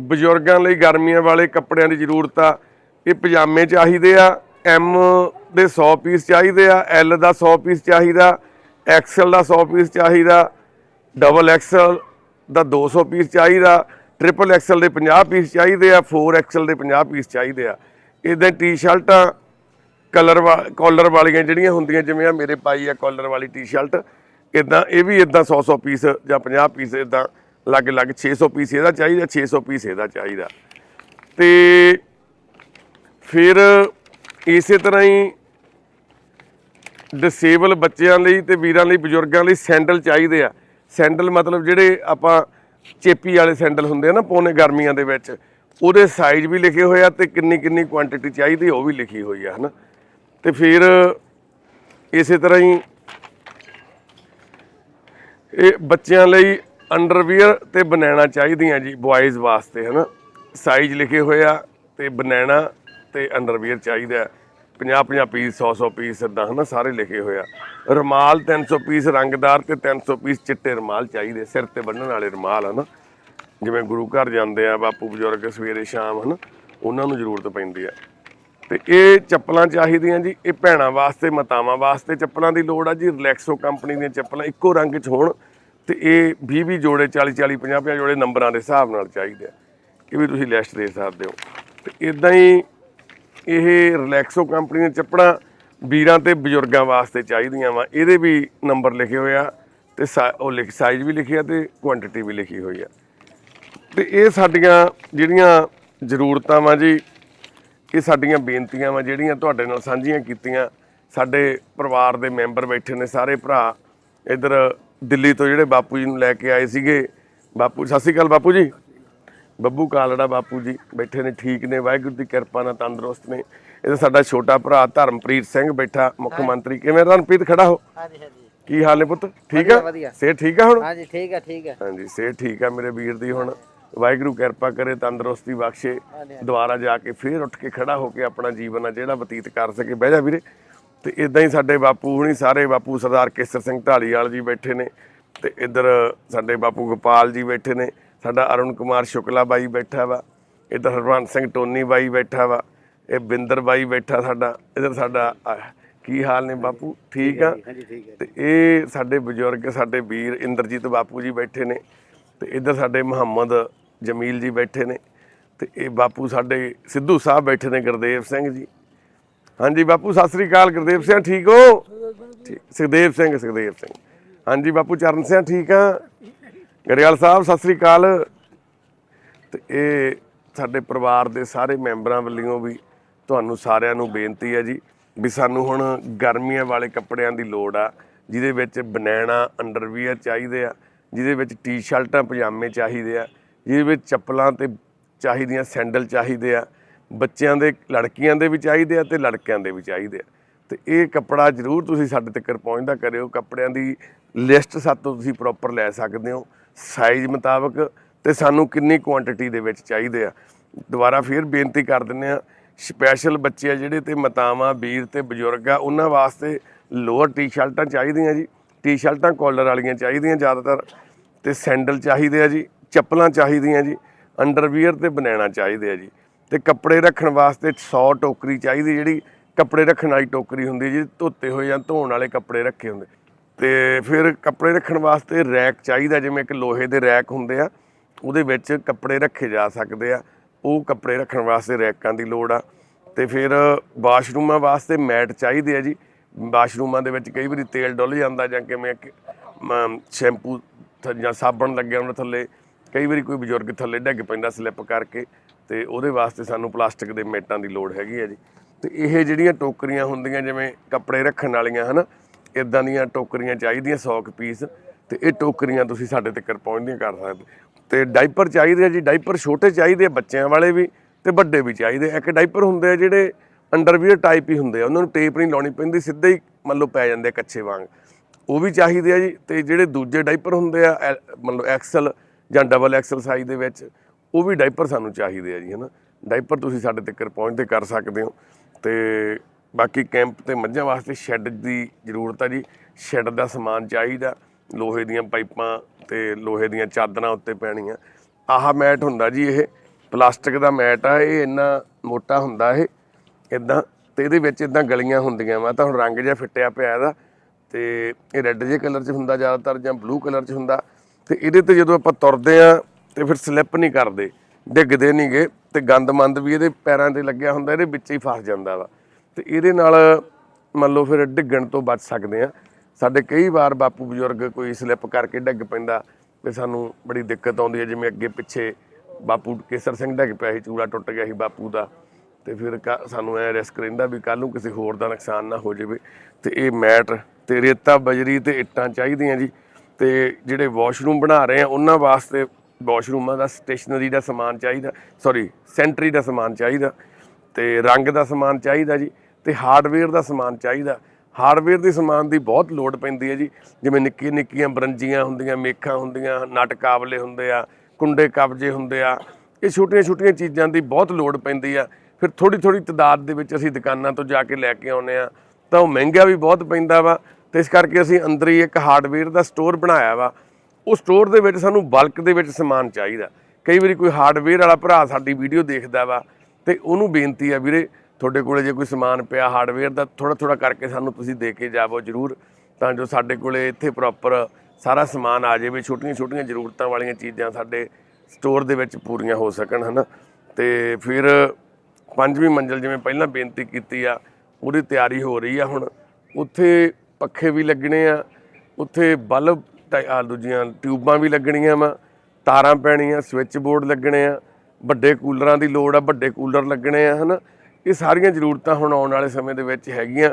ਬਜ਼ੁਰਗਾਂ ਲਈ ਗਰਮੀਆਂ ਵਾਲੇ ਕੱਪੜਿਆਂ ਦੀ ਜ਼ਰੂਰਤ ਆ। ਇਹ ਪਜਾਮੇ ਚਾਹੀਦੇ ਆ ਐਮ ਦੇ 100 ਪੀਸ ਚਾਹੀਦੇ ਆ ਐਲ ਦਾ 100 ਪੀਸ ਚਾਹੀਦਾ ਐਕਸਲ ਦਾ 100 ਪੀਸ ਚਾਹੀਦਾ ਡਬਲ ਐਕਸਲ ਦਾ 200 ਪੀਸ ਚਾਹੀਦਾ ਟ੍ਰਿਪਲ ਐਕਸਲ ਦੇ 50 ਪੀਸ ਚਾਹੀਦੇ ਆ 4 ਐਕਸਲ ਦੇ 50 ਪੀਸ ਚਾਹੀਦੇ ਆ। ਇਦਾਂ ਟੀ-ਸ਼ਰਟਾਂ ਕਲਰ ਕਾਲਰ ਵਾਲੀਆਂ ਜਿਹੜੀਆਂ ਹੁੰਦੀਆਂ, ਜਿਵੇਂ ਆ ਮੇਰੇ ਪਾਈ ਆ ਕਾਲਰ ਵਾਲੀ ਟੀ-ਸ਼ਰਟ ਇਦਾਂ ਇਹ ਵੀ ਇਦਾਂ 100 100 ਪੀਸ ਜਾਂ 50 ਪੀਸ ਇਦਾਂ ਲੱਗ ਲੱਗ 600 ਪੀਸ ਇਹਦਾ ਚਾਹੀਦਾ 600 ਪੀਸ ਇਹਦਾ ਚਾਹੀਦਾ। ਤੇ ਫਿਰ ਇਸੇ ਤਰ੍ਹਾਂ ਹੀ ਡਿਸੇਬਲ ਬੱਚਿਆਂ ਲਈ ਤੇ ਵੀਰਾਂ ਲਈ, ਬਜ਼ੁਰਗਾਂ ਲਈ ਸੈਂਡਲ ਚਾਹੀਦੇ ਆ। ਸੈਂਡਲ ਮਤਲਬ ਜਿਹੜੇ ਆਪਾਂ ਚੇਪੀ ਵਾਲੇ ਸੈਂਡਲ ਹੁੰਦੇ ਆ ਨਾ, ਪੌਣੇ ਗਰਮੀਆਂ ਦੇ ਵਿੱਚ, ਉਹਦੇ ਸਾਈਜ਼ ਵੀ ਲਿਖੇ ਹੋਏ ਆ ਤੇ ਕਿੰਨੀ ਕਿੰਨੀ ਕੁਆਂਟੀਟੀ ਚਾਹੀਦੀ ਉਹ ਵੀ ਲਿਖੀ ਹੋਈ ਆ, ਹਨਾ? ਤੇ ਫਿਰ ਇਸੇ ਤਰ੍ਹਾਂ ਹੀ ਇਹ ਬੱਚਿਆਂ ਲਈ ਅੰਡਰਵੀਅਰ ਤੇ ਬਨਾਨਾ ਚਾਹੀਦੀਆਂ ਜੀ ਬॉयਜ਼ ਵਾਸਤੇ, ਹਨਾ? ਸਾਈਜ਼ ਲਿਖੇ ਹੋਏ ਆ ਤੇ ਬਨਾਨਾ ਤੇ ਅੰਡਰਵੀਅਰ ਚਾਹੀਦਾ। 50 50 ਪੀਸ 100 100 ਪੀਸ ਇਦਾਂ ਹਨਾ? ਸਾਰੇ ਲਿਖੇ ਹੋਏ ਆ। ਰਮਾਲ 300 ਪੀਸ ਰੰਗਦਾਰ ਤੇ 300 ਪੀਸ ਚਿੱਟੇ ਰਮਾਲ ਚਾਹੀਦੇ, ਸਿਰ ਤੇ ਬੰਨਣ ਵਾਲੇ ਰਮਾਲ, ਹਨਾ? ਜਿਵੇਂ ਗੁਰੂ ਘਰ ਜਾਂਦੇ ਆ, ਬਾਪੂ ਬਜ਼ੁਰਗ ਸਵੇਰੇ ਸ਼ਾਮ, ਹਨਾ? ਉਹਨਾਂ ਨੂੰ ਜ਼ਰੂਰਤ ਪੈਂਦੀ ਆ। ਤੇ ਇਹ ਚੱਪਲਾਂ ਚਾਹੀਦੀਆਂ ਜੀ, ਇਹ ਭੈਣਾਂ ਵਾਸਤੇ, ਮਾਤਾਵਾਂ ਵਾਸਤੇ ਚੱਪਲਾਂ ਦੀ ਲੋੜ ਆ ਜੀ, ਰਿਲੈਕਸੋ ਕੰਪਨੀ ਦੀਆਂ ਚੱਪਲਾਂ ਇੱਕੋ ਰੰਗ 'ਚ ਹੋਣ ਤੇ ਇਹ 20 20 ਜੋੜੇ 40 40 50 50 ਜੋੜੇ ਨੰਬਰਾਂ ਦੇ ਹਿਸਾਬ ਨਾਲ ਚਾਹੀਦੇ ਆ ਇਹ ਵੀ ਤੁਸੀਂ ਲਿਸਟ ਦੇ ਸਕਦੇ ਹੋ। ਤੇ ਇਦਾਂ ਹੀ ਇਹ ਰਿਲੈਕਸੋ ਕੰਪਨੀ ਦੀਆਂ ਚੱਪਲਾਂ ਵੀਰਾਂ ਤੇ ਬਜ਼ੁਰਗਾਂ ਵਾਸਤੇ ਚਾਹੀਦੀਆਂ ਵਾ, ਇਹਦੇ ਵੀ ਨੰਬਰ ਲਿਖੇ ਹੋਏ ਆ ਤੇ ਸਾ- ਉਹ ਲਿਖ ਸਾਈਜ਼ ਵੀ ਲਿਖਿਆ ਤੇ ਕੁਆਂਟੀਟੀ ਵੀ ਲਿਖੀ ਹੋਈ ਆ। ਤੇ ਇਹ ਸਾਡੀਆਂ ਜਿਹੜੀਆਂ ਜ਼ਰੂਰਤਾਂ ਵਾ ਜੀ ਇਹ ਸਾਡੀਆਂ ਬੇਨਤੀਆਂ ਵਾ ਜਿਹੜੀਆਂ ਤੁਹਾਡੇ ਨਾਲ ਸਾਂਝੀਆਂ ਕੀਤੀਆਂ। ਸਾਡੇ ਪਰਿਵਾਰ ਦੇ ਮੈਂਬਰ ਬੈਠੇ ਨੇ ਸਾਰੇ ਭਰਾ। ਇੱਧਰ ਦਿੱਲੀ ਤੋਂ ਜਿਹੜੇ ਬਾਪੂ ਜੀ ਨੂੰ ਲੈ ਕੇ ਆਏ ਸੀਗੇ। ਬਾਪੂ ਸਤਿ ਸ਼੍ਰੀ ਅਕਾਲ ਬਾਪੂ ਜੀ। ਬੱਬੂ ਕਾਲੜਾ ਬਾਪੂ ਜੀ ਬੈਠੇ ਨੇ ਠੀਕ ਨੇ ਵਾਹਿਗੁਰੂ ਦੀ ਕਿਰਪਾ ਨਾਲ ਤੰਦਰੁਸਤ ਨੇ। ਇਹ ਸਾਡਾ ਛੋਟਾ ਭਰਾ ਧਰਮਪ੍ਰੀਤ ਸਿੰਘ ਬੈਠਾ ਮੁੱਖ ਮੰਤਰੀ। ਕਿਵੇਂ ਧਰਮਪ੍ਰੀਤ ਖੜਾ ਹੋ? ਹਾਂਜੀ ਹਾਂਜੀ। ਕੀ ਹਾਲ ਨੇ ਪੁੱਤ? ਠੀਕ ਆ? ਵਧੀਆ। ਸੇ ਠੀਕ ਆ ਹੁਣ? ਹਾਂਜੀ ਠੀਕ ਹੈ ਠੀਕ ਹੈ ਹਾਂਜੀ ਸਿਹਤ ਠੀਕ ਆ ਮੇਰੇ ਵੀਰ ਦੀ ਹੁਣ। ਵਾਹਿਗੁਰੂ ਕਿਰਪਾ ਕਰੇ ਤੰਦਰੁਸਤੀ ਬਖਸ਼ੇ। ਦੁਬਾਰਾ ਜਾ ਕੇ ਫੇਰ ਉੱਠ ਕੇ ਖੜਾ ਹੋ ਕੇ ਆਪਣਾ ਜੀਵਨ ਆ ਜਿਹੜਾ ਬਤੀਤ ਕਰ ਸਕੇ। ਬਹਿ ਜਾ ਵੀਰੇ। ਤੇ ਇਦਾਂ ਹੀ ਸਾਡੇ ਬਾਪੂ ਹੁਣੀ ਸਾਰੇ ਬਾਪੂ ਸਰਦਾਰ ਕੇਸਰ ਸਿੰਘ ਢਾਲੀਵਾਲ ਜੀ ਬੈਠੇ ਨੇ ਤੇ ਇੱਧਰ ਸਾਡੇ ਬਾਪੂ ਗੋਪਾਲ ਜੀ ਬੈਠੇ ਨੇ ਸਾਡਾ ਅਰੁਣ ਕੁਮਾਰ ਸ਼ੁਕਲਾ ਬਾਈ ਬੈਠਾ ਵਾ ਇੱਧਰ ਹਰਵੰਤ ਸਿੰਘ ਟੋਨੀ ਬਾਈ ਬੈਠਾ ਵਾ ਇਹ ਬਿੰਦਰ ਬਾਈ ਬੈਠਾ ਸਾਡਾ ਇੱਧਰ ਸਾਡਾ ਕੀ ਹਾਲ ਨੇ ਬਾਪੂ? ਠੀਕ ਆ? ਤੇ ਇਹ ਸਾਡੇ ਬਜ਼ੁਰਗ ਸਾਡੇ ਵੀਰ ਇੰਦਰਜੀਤ ਬਾਪੂ ਜੀ ਬੈਠੇ ਨੇ ਤੇ ਇੱਧਰ ਸਾਡੇ ਮੁਹੰਮਦ ਜਮੀਲ ਜੀ ਬੈਠੇ ਨੇ ਤੇ ਇਹ ਬਾਪੂ ਸਾਡੇ ਸਿੱਧੂ ਸਾਹਿਬ ਬੈਠੇ ਨੇ ਗੁਰਦੇਵ ਸਿੰਘ ਜੀ। ਹਾਂਜੀ ਬਾਪੂ, ਸਤਿ ਸ੍ਰੀ ਅਕਾਲ ਗੁਰਦੇਵ ਸਿੰਘ, ਠੀਕ ਹੋ? ਠੀਕ, ਸੁਖਦੇਵ ਸਿੰਘ ਸੁਖਦੇਵ ਸਿੰਘ। ਹਾਂਜੀ ਬਾਪੂ, ਚਰਨ ਸਿੰਘ ਠੀਕ ਆ? ਗਰੇਵਾਲ ਸਾਹਿਬ, ਸਤਿ ਸ੍ਰੀ ਅਕਾਲ। ਤੇ ਇਹ ਸਾਡੇ ਪਰਿਵਾਰ ਦੇ ਸਾਰੇ ਮੈਂਬਰਾਂ ਵੱਲੋਂ ਵੀ ਤੁਹਾਨੂੰ ਸਾਰਿਆਂ ਨੂੰ ਬੇਨਤੀ ਹੈ ਜੀ ਵੀ ਸਾਨੂੰ ਹੁਣ ਗਰਮੀਆਂ ਵਾਲੇ ਕੱਪੜਿਆਂ ਦੀ ਲੋੜ ਆ, ਜਿਹਦੇ ਵਿੱਚ ਬਨੈਣਾ, ਅੰਡਰਵੀਅਰ ਚਾਹੀਦੇ ਆ। ਜਿਹਦੇ ਵਿੱਚ ਟੀ-ਸ਼ਰਟਾਂ, ਪਜਾਮੇ ਚਾਹੀਦੇ ਆ, ਜਿਹਦੇ ਵਿੱਚ ਚੱਪਲਾਂ ਤੇ ਚਾਹੀਦੀਆਂ, ਸੈਂਡਲ ਚਾਹੀਦੇ ਆ, ਬੱਚਿਆਂ ਦੇ, ਲੜਕੀਆਂ ਦੇ ਵੀ ਚਾਹੀਦੇ ਆ ਤੇ ਲੜਕਿਆਂ ਦੇ ਵੀ ਚਾਹੀਦੇ ਆ। ਤੇ ਇਹ ਕੱਪੜਾ ਜ਼ਰੂਰ ਤੁਸੀਂ ਸਾਡੇ ਤੱਕ ਪਹੁੰਚਦਾ ਕਰਿਓ। ਕੱਪੜਿਆਂ ਦੀ ਲਿਸਟ ਸਾਤੋਂ ਤੁਸੀਂ ਪ੍ਰੋਪਰ ਲੈ ਸਕਦੇ ਹੋ। ਸਾਈਜ਼ ਮੁਤਾਬਕ ਤੇ ਸਾਨੂੰ ਕਿੰਨੀ ਕੁਆਂਟੀਟੀ ਦੇ ਵਿੱਚ ਚਾਹੀਦੇ ਆ। ਦੁਬਾਰਾ ਫੇਰ ਬੇਨਤੀ ਕਰ ਦਿੰਦੇ ਆ ਸਪੈਸ਼ਲ ਬੱਚੇ ਆ ਜਿਹੜੇ ਤੇ ਮਾਤਾਵਾਂ, ਵੀਰ ਤੇ ਬਜ਼ੁਰਗ ਆ, ਉਹਨਾਂ ਵਾਸਤੇ ਲੋਅਰ ਟੀ-ਸ਼ਰਟਾਂ ਚਾਹੀਦੀਆਂ ਜੀ। ਟੀ-ਸ਼ਰਟਾਂ ਕਾਲਰ ਵਾਲੀਆਂ ਚਾਹੀਦੀਆਂ ਜ਼ਿਆਦਾਤਰ ਤੇ ਸੈਂਡਲ ਚਾਹੀਦੇ ਆ ਜੀ, ਚੱਪਲਾਂ ਚਾਹੀਦੀਆਂ ਜੀ, ਅੰਡਰਵੀਅਰ ਤੇ ਬਨਾਨਾ ਚਾਹੀਦੇ ਆ ਜੀ। ਤੇ ਕੱਪੜੇ ਰੱਖਣ ਵਾਸਤੇ 100 ਟੋਕਰੀ ਚਾਹੀਦੀ ਜਿਹੜੀ ਕੱਪੜੇ ਰੱਖਣ ਵਾਲੀ ਟੋਕਰੀ ਹੁੰਦੀ ਜੀ, ਧੋਤੇ ਹੋਏ ਜਾਂ ਧੋਣ ਵਾਲੇ ਕੱਪੜੇ ਰੱਖੇ ਹੁੰਦੇ। ਤੇ ਫਿਰ ਕੱਪੜੇ ਰੱਖਣ ਵਾਸਤੇ ਰੈਕ ਚਾਹੀਦਾ, ਜਿਵੇਂ ਇੱਕ ਲੋਹੇ ਦੇ ਰੈਕ ਹੁੰਦੇ ਆ, ਉਹਦੇ ਵਿੱਚ ਕੱਪੜੇ ਰੱਖੇ ਜਾ ਸਕਦੇ ਆ। ਉਹ ਕੱਪੜੇ ਰੱਖਣ ਵਾਸਤੇ ਰੈਕਾਂ ਦੀ ਲੋੜ ਆ। ਤੇ ਫਿਰ ਵਾਸ਼ਰੂਮਾਂ ਵਾਸਤੇ ਮੈਟ ਚਾਹੀਦੇ ਆ ਜੀ ਵਾਸ਼ਰੂਮਾਂ ਦੇ ਵਿੱਚ ਕਈ ਵਾਰੀ ਤੇਲ ਡੁੱਲ ਜਾਂਦਾ ਜਾਂ ਕਿਵੇਂ ਸ਼ੈਂਪੂ ਥ- ਜਾਂ ਸਾਬਣ ਲੱਗਿਆ ਉਹਨਾਂ ਥੱਲੇ, ਕਈ ਵਾਰੀ ਕੋਈ ਬਜ਼ੁਰਗ ਥੱਲੇ ਡਿੱਗ ਪੈਂਦਾ ਸਲਿੱਪ ਕਰਕੇ ਤੇ ਉਹਦੇ ਵਾਸਤੇ ਸਾਨੂੰ ਪਲਾਸਟਿਕ ਦੇ ਮੇਟਾਂ ਦੀ ਲੋੜ ਹੈਗੀ ਹੈ ਜੀ। ਤੇ ਇਹ ਜਿਹੜੀਆਂ ਟੋਕਰੀਆਂ ਹੁੰਦੀਆਂ ਜਿਵੇਂ ਕੱਪੜੇ ਰੱਖਣ ਵਾਲੀਆਂ, ਹਨਾ, ਇਦਾਂ ਦੀਆਂ ਟੋਕਰੀਆਂ ਚਾਹੀਦੀਆਂ 100 ਕੁ ਪੀਸ ਤੇ ਇਹ ਟੋਕਰੀਆਂ ਤੁਸੀਂ ਸਾਡੇ ਤੱਕ ਪਹੁੰਚਦੀਆਂ ਕਰ ਸਕਦੇ। ਤੇ ਡਾਈਪਰ ਚਾਹੀਦੇ ਆ ਜੀ ਡਾਈਪਰ ਛੋਟੇ ਚਾਹੀਦੇ ਆ ਬੱਚਿਆਂ ਵਾਲੇ ਵੀ ਤੇ ਵੱਡੇ ਵੀ ਚਾਹੀਦੇ ਇੱਕ ਡਾਈਪਰ ਹੁੰਦੇ ਆ ਜਿਹੜੇ ਅੰਡਰਵੀਅਰ ਟਾਈਪ ਹੀ ਹੁੰਦੇ ਆ, ਉਹਨਾਂ ਨੂੰ ਟੇਪ ਨਹੀਂ ਲਾਉਣੀ ਪੈਂਦੀ, ਸਿੱਧੇ ਹੀ ਮੰਨ ਲਓ ਪੈ ਜਾਂਦੇ ਆ ਕੱਚੇ ਵਾਂਗ। ਉਹ ਵੀ ਚਾਹੀਦੇ ਆ ਜੀ, ਤੇ ਜਿਹੜੇ ਦੂਜੇ ਡਾਈਪਰ ਹੁੰਦੇ ਆ ਐਲ- ਮੰਨ ਲਓ ਐਕਸਲ ਜਾਂ ਡਬਲ ਐਕਸਲ ਸਾਈਜ਼ ਦੇ ਵਿੱਚ, ਉਹ ਵੀ ਡਾਈਪਰ ਸਾਨੂੰ ਚਾਹੀਦੇ ਆ ਜੀ, ਹਨਾ। ਡਾਈਪਰ ਤੁਸੀਂ ਸਾਡੇ ਤੱਕ ਪਹੁੰਚਦੇ ਕਰ ਸਕਦੇ ਹੋ, ਤੇ ਬਾਕੀ ਕੈਂਪ ਤੇ ਮੱਝਾਂ ਵਾਸਤੇ ਸ਼ੈੱਡ ਦੀ ਜ਼ਰੂਰਤ ਆ ਜੀ। ਸ਼ੈੱਡ ਦਾ ਸਮਾਨ ਚਾਹੀਦਾ, ਲੋਹੇ ਦੀਆਂ ਪਾਈਪਾਂ ਤੇ ਲੋਹੇ ਦੀਆਂ ਚਾਦਰਾਂ ਉੱਤੇ ਪੈਣੀਆਂ। ਆਹ ਮੈਟ ਹੁੰਦਾ ਜੀ ਇਹ, ਪਲਾਸਟਿਕ ਦਾ ਮੈਟ ਆ, ਇਹ ਇੰਨਾ ਮੋਟਾ ਹੁੰਦਾ ਇਹ। ਇਦਾਂ ਤੇ ਇਹਦੇ ਵਿੱਚ ਇਦਾਂ ਗਲੀਆਂ ਹੁੰਦੀਆਂ ਵਾ, ਤਾਂ ਹੁਣ ਰੰਗ ਜਿਹਾ ਫਿੱਟਿਆ ਪਿਆ ਇਹਦਾ, ਤੇ ਇਹ ਰੈੱਡ ਜਿਹੇ ਕਲਰ 'ਚ ਹੁੰਦਾ ਜ਼ਿਆਦਾਤਰ ਜਾਂ ਬਲੂ ਕਲਰ 'ਚ ਹੁੰਦਾ, ਤੇ ਇਹਦੇ ਤੇ ਜਦੋਂ ਆਪਾਂ ਤੁਰਦੇ ਆ, ਤੇ ਫਿਰ ਸਲਿੱਪ ਨਹੀਂ ਕਰਦੇ, ਡਿੱਗਦੇ ਨਹੀਂਗੇ ਤੇ ਗੰਦ ਮੰਦ ਵੀ ਇਹਦੇ ਪੈਰਾਂ ਤੇ ਲੱਗਿਆ ਹੁੰਦਾ, ਇਹਦੇ ਵਿੱਚ ਹੀ ਫਸ ਜਾਂਦਾ ਵਾ। ਤੇ ਇਹਦੇ ਨਾਲ ਮੰਨ ਲਓ ਫਿਰ ਡਿੱਗਣ ਤੋਂ ਬਚ ਸਕਦੇ ਆ। ਸਾਡੇ ਕਈ ਵਾਰ ਬਾਪੂ ਬਜ਼ੁਰਗ ਕੋਈ ਸਲਿੱਪ ਕਰਕੇ ਡਿੱਗ ਪੈਂਦਾ, ਤੇ ਸਾਨੂੰ ਬੜੀ ਦਿੱਕਤ ਆਉਂਦੀ ਹੈ, ਜਿਵੇਂ ਅੱਗੇ ਪਿੱਛੇ ਬਾਪੂ ਕੇਸਰ ਸਿੰਘ ਡਿੱਗ ਪਿਆ ਸੀ, ਚੂੜਾ ਟੁੱਟ ਗਿਆ ਸੀ ਬਾਪੂ ਦਾ ਤੇ ਫਿਰ ਕ- ਸਾਨੂੰ ਐ ਰਿਸਕ ਰਹਿੰਦਾ ਵੀ ਕੱਲ ਨੂੰ ਕਿਸੇ ਹੋਰ ਦਾ ਨੁਕਸਾਨ ਨਾ ਹੋ ਜਾਵੇ। ਤੇ ਇਹ ਮੈਟ ਤੇ ਰੇਤਾ, ਬਜਰੀ ਤੇ ਇੱਟਾਂ ਚਾਹੀਦੀਆਂ ਜੀ। ਤੇ ਜਿਹੜੇ ਵਾਸ਼ਰੂਮ ਬਣਾ ਰਹੇ ਆ, ਉਹਨਾਂ ਵਾਸਤੇ ਵਾਸ਼ਰੂਮਾਂ ਦਾ ਸਟੇਸ਼ਨਰੀ ਦਾ ਸਮਾਨ ਚਾਹੀਦਾ ਸੌਰੀ ਸੈਂਟਰੀ ਦਾ ਸਮਾਨ ਚਾਹੀਦਾ। ਤੇ ਰੰਗ ਦਾ ਸਮਾਨ ਚਾਹੀਦਾ ਜੀ, ਤੇ ਹਾਰਡਵੇਅਰ ਦਾ ਸਮਾਨ ਚਾਹੀਦਾ। ਹਾਰਡਵੇਅਰ ਦੇ ਸਮਾਨ ਦੀ ਬਹੁਤ ਲੋੜ ਪੈਂਦੀ ਹੈ ਜੀ। ਜਿਵੇਂ ਨਿੱਕੀ ਨਿੱਕੀਆਂ ਬਰੰਜੀਆਂ ਹੁੰਦੀਆਂ, ਮੇਖਾਂ ਹੁੰਦੀਆਂ, ਨਟ ਕਾਬਲੇ ਹੁੰਦੇ ਆ, ਕੁੰਡੇ ਕਬਜੇ ਹੁੰਦੇ ਆ। ਇਹ ਛੋਟੀਆਂ ਛੋਟੀਆਂ ਚੀਜ਼ਾਂ ਦੀ ਬਹੁਤ ਲੋੜ ਪੈਂਦੀ ਆ। ਫਿਰ ਥੋੜੀ ਥੋੜੀ ਤਦਾਦ ਦੇ ਵਿੱਚ ਅਸੀਂ ਦੁਕਾਨਾਂ ਤੋਂ ਜਾ ਕੇ ਲੈ ਕੇ ਆਉਨੇ ਆ ਤਾਂ ਉਹ ਮਹਿੰਗਾ ਵੀ ਬਹੁਤ ਪੈਂਦਾ ਵਾ ਤੇ ਇਸ ਕਰਕੇ ਅਸੀਂ ਅੰਦਰ ਹੀ ਇੱਕ ਹਾਰਡਵੇਅਰ ਦਾ ਸਟੋਰ ਬਣਾਇਆ ਵਾ। ਉਹ ਸਟੋਰ ਦੇ ਵਿੱਚ ਸਾਨੂੰ ਬਲਕ ਦੇ ਵਿੱਚ ਸਮਾਨ ਚਾਹੀਦਾ। ਕਈ ਵਾਰੀ ਕੋਈ ਹਾਰਡਵੇਅਰ ਵਾਲਾ ਭਰਾ ਸਾਡੀ ਵੀਡੀਓ ਦੇਖਦਾ ਵਾ ਤੇ ਉਹਨੂੰ ਬੇਨਤੀ ਆ ਵੀਰੇ, ਤੁਹਾਡੇ ਕੋਲੇ ਜੇ ਕੋਈ ਸਮਾਨ ਪਿਆ ਹਾਰਡਵੇਅਰ ਦਾ ਥੋੜਾ ਥੋੜਾ ਕਰਕੇ ਸਾਨੂੰ ਤੁਸੀਂ ਦੇ ਕੇ ਜਾਵੋ ਜਰੂਰ। ਤਾਂ ਜੋ ਸਾਡੇ ਕੋਲੇ ਇੱਥੇ ਪ੍ਰੋਪਰ ਸਾਰਾ ਸਮਾਨ ਆ ਜਾਵੇ, ਛੋਟੀਆਂ ਛੋਟੀਆਂ ਜ਼ਰੂਰਤਾਂ ਵਾਲੀਆਂ ਚੀਜ਼ਾਂ ਸਾਡੇ ਸਟੋਰ ਦੇ ਵਿੱਚ ਪੂਰੀਆਂ ਹੋ ਸਕਣ, ਹਨਾ? ਤੇ ਫਿਰ ਪੰਜਵੀਂ ਮੰਜ਼ਲ ਜਿਵੇਂ ਪਹਿਲਾਂ ਬੇਨਤੀ ਕੀਤੀ ਆ ਉਹਦੀ ਤਿਆਰੀ ਹੋ ਰਹੀ ਆ ਹੁਣ। ਉੱਥੇ ਪੱਖੇ ਵੀ ਲੱਗਣੇ ਆ, ਉੱਥੇ ਬਲਬ ਟਾਈ- ਆਹ ਦੂਜੀਆਂ ਟਿਊਬਾਂ ਵੀ ਲੱਗਣੀਆਂ ਵਾ, ਤਾਰਾਂ ਪੈਣੀਆਂ, ਸਵਿਚ ਬੋਰਡ ਲੱਗਣੇ ਆ, ਵੱਡੇ ਕੂਲਰਾਂ ਦੀ ਲੋੜ ਆ, ਵੱਡੇ ਕੂਲਰ ਲੱਗਣੇ ਆ, ਹਨਾ। ਇਹ ਸਾਰੀਆਂ ਜ਼ਰੂਰਤਾਂ ਹੁਣ ਆਉਣ ਵਾਲੇ ਸਮੇਂ ਦੇ ਵਿੱਚ ਹੈਗੀਆਂ।